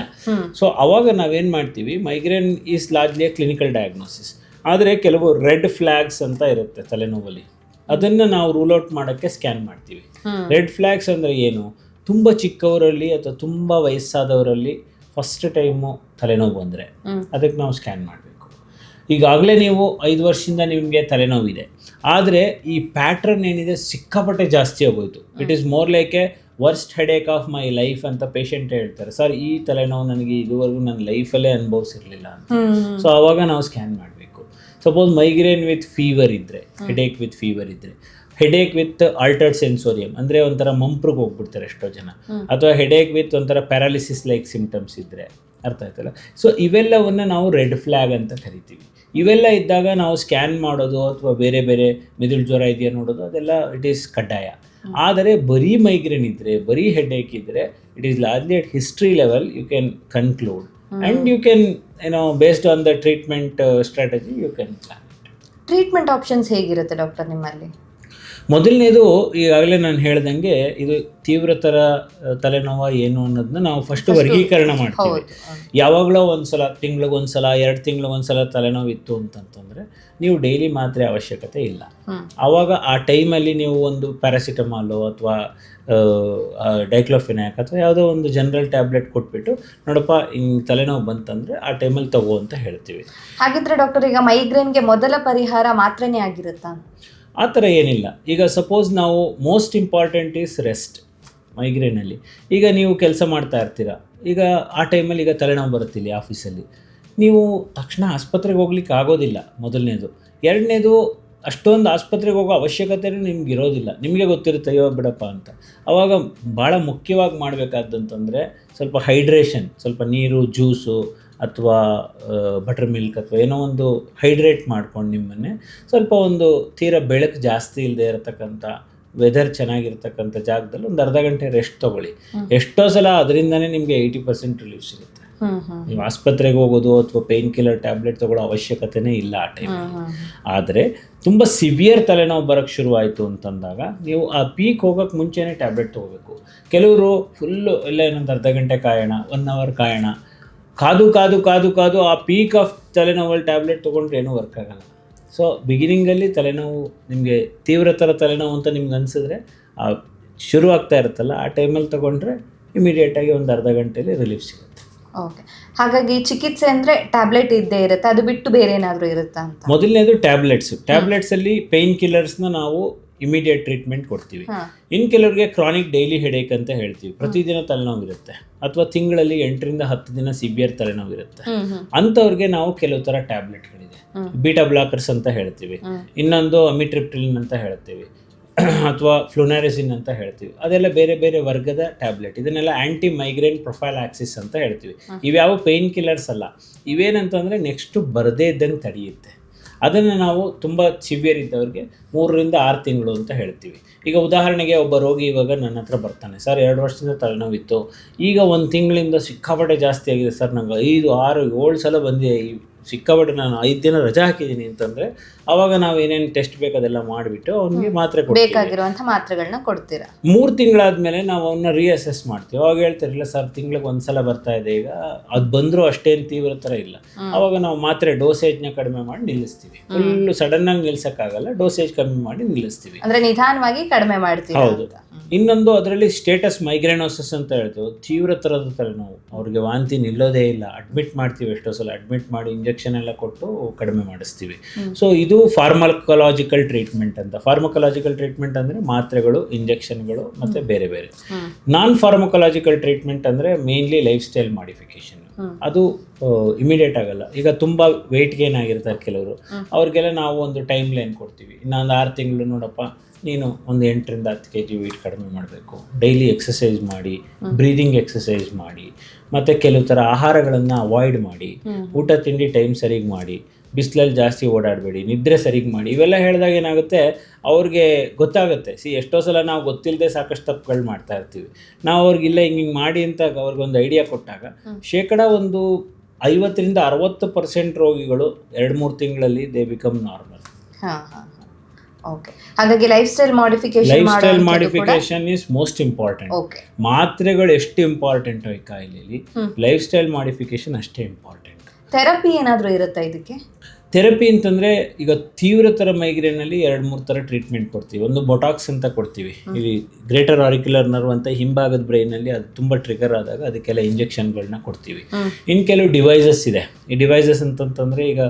ಸೊ ಅವಾಗ ನಾವೇನ್ ಮಾಡ್ತೀವಿ migraine is largely clinical diagnosis ಆದರೆ ಕೆಲವು ರೆಡ್ ಫ್ಲ್ಯಾಗ್ಸ್ ಅಂತ ಇರುತ್ತೆ ತಲೆನೋವಲ್ಲಿ. ಅದನ್ನು ನಾವು ರೂಲ್ ಔಟ್ ಮಾಡೋಕ್ಕೆ ಸ್ಕ್ಯಾನ್ ಮಾಡ್ತೀವಿ. ರೆಡ್ ಫ್ಲ್ಯಾಗ್ಸ್ ಅಂದರೆ ಏನು? ತುಂಬ ಚಿಕ್ಕವರಲ್ಲಿ ಅಥವಾ ತುಂಬ ವಯಸ್ಸಾದವರಲ್ಲಿ ಫಸ್ಟ್ ಟೈಮು ತಲೆನೋವು ಬಂದರೆ ಅದಕ್ಕೆ ನಾವು ಸ್ಕ್ಯಾನ್ ಮಾಡಬೇಕು. ಈಗಾಗಲೇ ನೀವು ಐದು ವರ್ಷದಿಂದ ನಿಮಗೆ ತಲೆನೋವಿದೆ. ಆದರೆ ಈ ಪ್ಯಾಟ್ರನ್ ಏನಿದೆ ಸಿಕ್ಕಾಪಟ್ಟೆ ಜಾಸ್ತಿ ಆಗೋಯ್ತು. It is more like a worst headache of my life ಅಂತ ಪೇಷಂಟ್ ಹೇಳ್ತಾರೆ. ಸರ್ ಈ ತಲೆನೋವು ನನಗೆ ಇದುವರೆಗೂ ನನ್ನ ಲೈಫಲ್ಲೇ ಅನುಭವಿಸಿರಲಿಲ್ಲ ಅಂತ. ಸೊ ಆವಾಗ ನಾವು ಸ್ಕ್ಯಾನ್ ಮಾಡಬೇಕು. ಸಪೋಸ್ ಮೈಗ್ರೇನ್ ವಿತ್ ಫೀವರ್ ಇದ್ದರೆ ಹೆಡೇಕ್ ವಿತ್ ಫೀವರ್ ಇದ್ದರೆ ಹೆಡೇಕ್ ವಿತ್ ಆಲ್ಟರ್ಡ್ ಸೆನ್ಸೋರಿಯಂ ಅಂದರೆ ಒಂಥರ ಮಂಪ್ರಿಗೆ ಹೋಗ್ಬಿಡ್ತಾರೆ ಎಷ್ಟೋ ಜನ. ಅಥವಾ ಹೆಡೇಕ್ ವಿತ್ ಒಂಥರ ಪ್ಯಾರಾಲಿಸಿಸ್ ಲೈಕ್ ಸಿಂಪ್ಟಮ್ಸ್ ಇದ್ದರೆ ಅರ್ಥ ಆಯ್ತಲ್ಲ? ಸೊ ಇವೆಲ್ಲವನ್ನು ನಾವು ರೆಡ್ ಫ್ಲ್ಯಾಗ್ ಅಂತ ಕರಿತೀವಿ. ಇವೆಲ್ಲ ಇದ್ದಾಗ ನಾವು ಸ್ಕ್ಯಾನ್ ಮಾಡೋದು ಅಥವಾ ಬೇರೆ ಬೇರೆ ಮೆದುಳು ಜ್ವರ ಇದೆಯಾ ನೋಡೋದು ಅದೆಲ್ಲ ಇಟ್ ಈಸ್ ಕಡ್ಡಾಯ. ಆದರೆ ಬರೀ ಮೈಗ್ರೇನ್ ಇದ್ದರೆ ಬರೀ ಹೆಡೇಕ್ ಇದ್ದರೆ it is largely at history level you can conclude and you can ಏನೋ based on the treatment strategy you can plan treatment options ಹೇಗಿರುತ್ತೆ ಡಾಕ್ಟರ್ ನಿಮ್ಮಲ್ಲಿ? ಮೊದಲನೇದು ಈಗಾಗಲೇ ನಾನು ಹೇಳ್ದಂಗೆ ಇದು ತೀವ್ರತರ ತಲೆನೋವು ಏನು ಅನ್ನೋದನ್ನ ನಾವು ಫಸ್ಟ್ ವರ್ಗೀಕರಣ ಮಾಡ್ತೀವಿ. ಯಾವಾಗಲೋ ಒಂದ್ಸಲ ತಿಂಗ್ಳಿಗೆ ಒಂದ್ಸಲ ಎರಡು ತಿಂಗ್ಳಿಗೆ ಒಂದ್ಸಲ ತಲೆನೋವು ಇತ್ತು ಅಂತಂತಂದರೆ ನೀವು ಡೈಲಿ ಮಾತ್ರೆ ಅವಶ್ಯಕತೆ ಇಲ್ಲ. ಆವಾಗ ಆ ಟೈಮಲ್ಲಿ ನೀವು ಒಂದು ಪ್ಯಾರಾಸಿಟಮಾಲು ಅಥವಾ ಡೈಕ್ಲೋಫಿನಾಕ್ ಅಥವಾ ಯಾವುದೋ ಒಂದು ಜನರಲ್ ಟ್ಯಾಬ್ಲೆಟ್ ಕೊಟ್ಬಿಟ್ಟು ನೋಡಪ್ಪ ಹಿಂಗ್ ತಲೆನೋವು ಬಂತಂದ್ರೆ ಆ ಟೈಮಲ್ಲಿ ತಗೋ ಅಂತ ಹೇಳ್ತೀವಿ. ಹಾಗಿದ್ರೆ ಡಾಕ್ಟರ್ ಈಗ ಮೈಗ್ರೇನ್ಗೆ ಮೊದಲ ಪರಿಹಾರ ಮಾತ್ರನೇ ಆಗಿರುತ್ತಾ? ಆ ಥರ ಏನಿಲ್ಲ. ಈಗ ಸಪೋಸ್ ನಾವು ಮೋಸ್ಟ್ ಇಂಪಾರ್ಟೆಂಟ್ ಈಸ್ ರೆಸ್ಟ್ ಮೈಗ್ರೇನಲ್ಲಿ ಈಗ ನೀವು ಕೆಲಸ ಮಾಡ್ತಾ ಇರ್ತೀರ. ಈಗ ಆ ಟೈಮಲ್ಲಿ ಈಗ ತಲೆನೋವು ಬರುತ್ತಿಲ್ಲ ಆಫೀಸಲ್ಲಿ ನೀವು ತಕ್ಷಣ ಆಸ್ಪತ್ರೆಗೆ ಹೋಗ್ಲಿಕ್ಕೆ ಆಗೋದಿಲ್ಲ ಮೊದಲನೇದು. ಎರಡನೇದು ಅಷ್ಟೊಂದು ಆಸ್ಪತ್ರೆಗೆ ಹೋಗೋ ಅವಶ್ಯಕತೆ ನಿಮ್ಗೆ ಇರೋದಿಲ್ಲ ನಿಮಗೆ ಗೊತ್ತಿರುತ್ತೆ, ಅಯ್ಯೋ ಬಿಡಪ್ಪ ಅಂತ. ಆವಾಗ ಭಾಳ ಮುಖ್ಯವಾಗಿ ಮಾಡಬೇಕಾದಂತಂದರೆ ಸ್ವಲ್ಪ ಹೈಡ್ರೇಷನ್ ಸ್ವಲ್ಪ ನೀರು ಜ್ಯೂಸು ಅಥವಾ ಬಟರ್ ಮಿಲ್ಕ್ ಅಥವಾ ಏನೋ ಒಂದು ಹೈಡ್ರೇಟ್ ಮಾಡ್ಕೊಂಡು ನಿಮ್ಮನ್ನೇ ಸ್ವಲ್ಪ ಒಂದು ತೀರ ಬೆಳಕು ಜಾಸ್ತಿ ಇಲ್ಲದೆ ಇರತಕ್ಕಂಥ ವೆದರ್ ಚೆನ್ನಾಗಿರ್ತಕ್ಕಂಥ ಜಾಗದಲ್ಲಿ ಒಂದು ಅರ್ಧ ಗಂಟೆ ರೆಸ್ಟ್ ತೊಗೊಳ್ಳಿ. ಎಷ್ಟೋ ಸಲ ಅದರಿಂದನೇ ನಿಮಗೆ ಏಯ್ಟಿ ಪರ್ಸೆಂಟ್ ರಿಲೀಫ್ ಸಿಗುತ್ತೆ. ನೀವು ಆಸ್ಪತ್ರೆಗೆ ಹೋಗೋದು ಅಥವಾ ಪೇನ್ ಕಿಲ್ಲರ್ ಟ್ಯಾಬ್ಲೆಟ್ ತೊಗೊಳ್ಳೋ ಅವಶ್ಯಕತೆನೇ ಇಲ್ಲ ಆ ಟೈಮ್ ಆದರೆ ತುಂಬ ಸಿವಿಯರ್ ತಲೆನೋವು ಬರೋಕ್ಕೆ ಶುರುವಾಯಿತು ಅಂತಂದಾಗ ನೀವು ಆ ಪೀಕ್ ಹೋಗೋಕ್ಕೆ ಮುಂಚೆನೇ ಟ್ಯಾಬ್ಲೆಟ್ ತೊಗೋಬೇಕು. ಕೆಲವರು ಫುಲ್ಲು ಎಲ್ಲ ಏನೊಂದು ಅರ್ಧ ಗಂಟೆ ಕಾಯೋಣ ಒನ್ ಅವರ್ ಕಾಯೋಣ ಕಾದು ಕಾದು ಕಾದು ಕಾದು ಆ ಪೀಕ್ ಆಫ್ ತಲೆನೋವಲ್ಲಿ ಟ್ಯಾಬ್ಲೆಟ್ ತೊಗೊಂಡ್ರೆ ಏನೂ ವರ್ಕ್ ಆಗಲ್ಲ. ಸೊ ಬಿಗಿನಿಂಗಲ್ಲಿ ತಲೆನೋವು ನಿಮಗೆ ತೀವ್ರತರ ತಲೆನೋವು ಅಂತ ನಿಮ್ಗೆ ಅನಿಸಿದ್ರೆ ಆ ಶುರು ಆಗ್ತಾ ಇರುತ್ತಲ್ಲ ಆ ಟೈಮಲ್ಲಿ ತೊಗೊಂಡ್ರೆ ಇಮಿಡಿಯೇಟಾಗಿ ಒಂದು ಅರ್ಧ ಗಂಟೆಯಲ್ಲಿ ರಿಲೀಫ್ ಸಿಗುತ್ತೆ. ಓಕೆ ಹಾಗಾಗಿ ಚಿಕಿತ್ಸೆ ಅಂದರೆ ಟ್ಯಾಬ್ಲೆಟ್ ಇದ್ದೇ ಇರುತ್ತೆ ಅದು ಬಿಟ್ಟು ಬೇರೆ ಏನಾದರೂ ಇರುತ್ತಾ ಅಂತ? ಮೊದಲನೇದು ಟ್ಯಾಬ್ಲೆಟ್ಸು ಟ್ಯಾಬ್ಲೆಟ್ಸಲ್ಲಿ ಪೇಯ್ನ್ ಕಿಲ್ಲರ್ಸ್ನ ನಾವು ಇಮಿಡಿಯೇಟ್ ಟ್ರೀಟ್ಮೆಂಟ್ ಕೊಡ್ತೀವಿ. ಇನ್ ಇನ್ನು ಕೆಲವರಿಗೆ ಕ್ರಾನಿಕ್ ಡೈಲಿ ಹೆಡೇಕ್ ಅಂತ ಹೇಳ್ತೀವಿ. ಪ್ರತಿದಿನ ತಲೆನೋವಿರುತ್ತೆ ಅಥವಾ ತಿಂಗಳಲ್ಲಿ ಎಂಟರಿಂದ ಹತ್ತು ದಿನ ಸಿವಿಯರ್ ತಲೆನೋವಿರುತ್ತೆ ಅಂಥವ್ರಿಗೆ ನಾವು ಕೆಲವು ಥರ ಟ್ಯಾಬ್ಲೆಟ್ಗಳಿದೆ. ಬೀಟಾ ಬ್ಲಾಕರ್ಸ್ ಅಂತ ಹೇಳ್ತೀವಿ. ಇನ್ನೊಂದು ಅಮಿಟ್ರಿಪ್ಟಿಲಿನ್ ಅಂತ ಹೇಳ್ತೀವಿ. ಅಥವಾ ಫ್ಲುನಾರಿಸಿನ್ ಅಂತ ಹೇಳ್ತೀವಿ. ಅದೆಲ್ಲ ಬೇರೆ ಬೇರೆ ವರ್ಗದ ಟ್ಯಾಬ್ಲೆಟ್ ಇದನ್ನೆಲ್ಲ ಆ್ಯಂಟಿ ಮೈಗ್ರೇನ್ ಪ್ರೊಫೈಲ್ ಆಕ್ಸಿಸ್ ಅಂತ ಹೇಳ್ತೀವಿ. ಇವ್ಯಾವ ಪೇಯ್ನ್ ಕಿಲ್ಲರ್ಸ್ ಅಲ್ಲ. ಇವೇನಂತಂದರೆ ನೆಕ್ಸ್ಟು ಬರದೇ ಇದ್ದಂಗೆ ತಡೆಯುತ್ತೆ. ಅದನ್ನು ನಾವು ತುಂಬ ಸಿವಿಯರ್ ಇದ್ದವ್ರಿಗೆ ಮೂರರಿಂದ ಆರು ತಿಂಗಳು ಅಂತ ಹೇಳ್ತೀವಿ. ಈಗ ಉದಾಹರಣೆಗೆ ಒಬ್ಬ ರೋಗಿ ಇವಾಗ ನನ್ನ ಹತ್ರ ಬರ್ತಾನೆ. ಸರ್, ಎರಡು ವರ್ಷದಿಂದ ತಲೆನೋವಿತ್ತು. ಈಗ ಒಂದು ತಿಂಗಳಿಂದ ಸಿಕ್ಕಾಪಟ್ಟೆ ಜಾಸ್ತಿ ಆಗಿದೆ. ಸರ್, ನಂಗೆ ಐದು, ಆರು, ಏಳು ಸಲ ಬಂದಿದೆ. ಈ ಸಿಕ್ಕಾಪಟ್ಟೆ ನಾನು ಐದು ದಿನ ರಜಾ ಹಾಕಿದ್ದೀನಿ. ಅಂತಂದರೆ ಅವಾಗ ನಾವು ಏನೇನು ಟೆಸ್ಟ್ ಬೇಕು ಅದೆಲ್ಲ ಮಾಡಿಬಿಟ್ಟು ಅವನಿಗೆ ಮಾತ್ರೆ ಕೊಡ್ತೀವಿ. ಬೇಕಾಗಿರುವಂತ ಮಾತ್ರೆಗಳನ್ನ ಕೊಡ್ತೀರಾ. ಮೂರು ತಿಂಗಳಾದ್ಮೇಲೆ ನಾವು ಅವನ್ನ ರೀಅಸೆಸ್ ಮಾಡ್ತೀವಿ. ಅವಾಗ ಹೇಳ್ತಾರಿಲ್ಲ ಸರ್ ತಿಂಗಳಿಗೆ ಒಂದ್ಸಲ ಬರ್ತಾ ಇದೆ ಈಗ. ಅದು ಬಂದರೂ ಅಷ್ಟೇನು ತೀವ್ರ ಥರ ಇಲ್ಲ. ಅವಾಗ ನಾವು ಮಾತ್ರೆ ಡೋಸೇಜ್ನ ಕಡಿಮೆ ಮಾಡಿ ನಿಲ್ಲಿಸ್ತೀವಿ. ಫುಲ್ಲು ಆಗಿ ನಿಲ್ಸಕ್ಕಾಗಲ್ಲ ಡೋಸೇಜ್ ಕಮ್ಮಿ ಮಾಡಿ ನಿಲ್ಲಿಸ್ತೀವಿ. ಅಂದ್ರೆ ನಿಧಾನವಾಗಿ ಕಡಿಮೆ ಮಾಡ್ತೀವಿ ಹೌದು. ಅಂತ. ಇನ್ನೊಂದು ಅದರಲ್ಲಿ ಸ್ಟೇಟಸ್ ಮೈಗ್ರೇನೋಸಿಸ್ ಅಂತ ಹೇಳ್ತೀವಿ. ತೀವ್ರ ಥರದ ತಲೆನೋವು. ಅವ್ರಿಗೆ ವಾಂತಿ ನಿಲ್ಲೋದೇ ಇಲ್ಲ. ಅಡ್ಮಿಟ್ ಮಾಡ್ತೀವಿ ಎಷ್ಟೋ ಸಲ. ಅಡ್ಮಿಟ್ ಮಾಡಿ ಇಂಜೆಕ್ಷನ್ ಎಲ್ಲ ಕೊಟ್ಟು ಕಡಿಮೆ ಮಾಡಿಸ್ತೀವಿ. ಸೊ ಇದು ಫಾರ್ಮಕಲಾಜಿಕಲ್ ಟ್ರೀಟ್ಮೆಂಟ್ ಅಂತ. ಫಾರ್ಮಕಲಾಜಿಕಲ್ ಟ್ರೀಟ್ಮೆಂಟ್ ಅಂದರೆ ಮಾತ್ರೆಗಳು ಇಂಜೆಕ್ಷನ್ಗಳು ಮತ್ತು ಬೇರೆ ಬೇರೆ. ನಾನ್ ಫಾರ್ಮಕಲಾಜಿಕಲ್ ಟ್ರೀಟ್ಮೆಂಟ್ ಅಂದರೆ ಮೇನ್ಲಿ ಲೈಫ್ ಸ್ಟೈಲ್ ಮಾಡಿಫಿಕೇಶನ್ ಅದು ಇಮಿಡಿಯೇಟ್ ಆಗಲ್ಲ. ಈಗ ತುಂಬ ವೆಯ್ಟ್ ಗೇನ್ ಆಗಿರ್ತಾರೆ ಕೆಲವರು. ಅವ್ರಿಗೆಲ್ಲ ನಾವು ಒಂದು ಟೈಮ್ ಲೈನ್ ಕೊಡ್ತೀವಿ. ಇನ್ನೊಂದು ಆರು ತಿಂಗಳು ನೋಡಪ್ಪ ನೀನು ಒಂದು ಎಂಟರಿಂದ ಹತ್ತು ಕೆ ಜಿ ವೆಯ್ಟ್ ಕಡಿಮೆ ಮಾಡಬೇಕು. ಡೈಲಿ ಎಕ್ಸಸೈಸ್ ಮಾಡಿ ಬ್ರೀದಿಂಗ್ ಎಕ್ಸಸೈಸ್ ಮಾಡಿ ಮತ್ತು ಕೆಲವು ಥರ ಆಹಾರಗಳನ್ನು ಅವಾಯ್ಡ್ ಮಾಡಿ ಊಟ ತಿಂಡಿ ಟೈಮ್ ಸರಿಗೆ ಮಾಡಿ ಬಿಸಿಲಲ್ಲಿ ಜಾಸ್ತಿ ಓಡಾಡಬೇಡಿ ನಿದ್ರೆ ಸರಿಗೆ ಮಾಡಿ ಇವೆಲ್ಲ ಹೇಳಿದಾಗ ಏನಾಗುತ್ತೆ? ಅವ್ರಿಗೆ ಗೊತ್ತಾಗುತ್ತೆ. ಸಿ ಎಷ್ಟೋ ಸಲ ನಾವು ಗೊತ್ತಿಲ್ಲದೆ ಸಾಕಷ್ಟು ತಪ್ಪುಗಳು ಮಾಡ್ತಾ ಇರ್ತೀವಿ. ನಾವು ಅವ್ರಿಗಿಲ್ಲ ಹಿಂಗೆ ಹಿಂಗೆ ಮಾಡಿ ಅಂತ ಅವ್ರಿಗೊಂದು ಐಡಿಯಾ ಕೊಟ್ಟಾಗ. ಶೇಕಡ ಒಂದು ಐವತ್ತರಿಂದ ಅರವತ್ತು ಪರ್ಸೆಂಟ್ ರೋಗಿಗಳು ಎರಡು ಮೂರು ತಿಂಗಳಲ್ಲಿ ದೇ ಬಿಕಮ್ ನಾರ್ಮಲ್ ಹಾಂ ಹಾ. ಓಕೆ ಹಾಗಾಗಿ lifestyle modification lifestyle modification is most important okay ಮಾತ್ರೆಗಳು ಎಷ್ಟು ಇಂಪಾರ್ಟೆಂಟ್ ಈ ಕಾಯಿಲೆಯಲ್ಲಿ ಲೈಫ್ ಸ್ಟೈಲ್ ಮಾಡಿಫಿಕೇಶನ್ ಅಷ್ಟೇ ಇಂಪಾರ್ಟೆಂಟ್ ಥೆರಪಿ ಏನಾದರೂ ಇರುತ್ತಾ ಇದಕ್ಕೆ? ಥೆರಪಿ ಅಂತಂದ್ರೆ ಈಗ ತೀವ್ರತರ ಮೈಗ್ರೇನಲ್ಲಿ ಎರಡು ಮೂರು ಥರ ಟ್ರೀಟ್ಮೆಂಟ್ ಕೊಡ್ತೀವಿ. ಒಂದು ಬೊಟಾಕ್ಸ್ ಅಂತ ಕೊಡ್ತೀವಿ. ಇಲ್ಲಿ ಗ್ರೇಟರ್ ಆರಿಕ್ಯುಲರ್ ನರ್ವ್ ಅಂತ ಹಿಂಭಾಗದ ಬ್ರೈನಲ್ಲಿ ಅದು ತುಂಬ ಟ್ರಿಗರ್ ಆದಾಗ ಅದಕ್ಕೆಲ್ಲ ಇಂಜೆಕ್ಷನ್ಗಳನ್ನ ಕೊಡ್ತೀವಿ. ಇನ್ ಇನ್ನು ಕೆಲವು ಡಿವೈಸಸ್ ಇದೆ. ಈ ಡಿವೈಸಸ್ ಅಂತಂತಂದ್ರೆ ಈಗ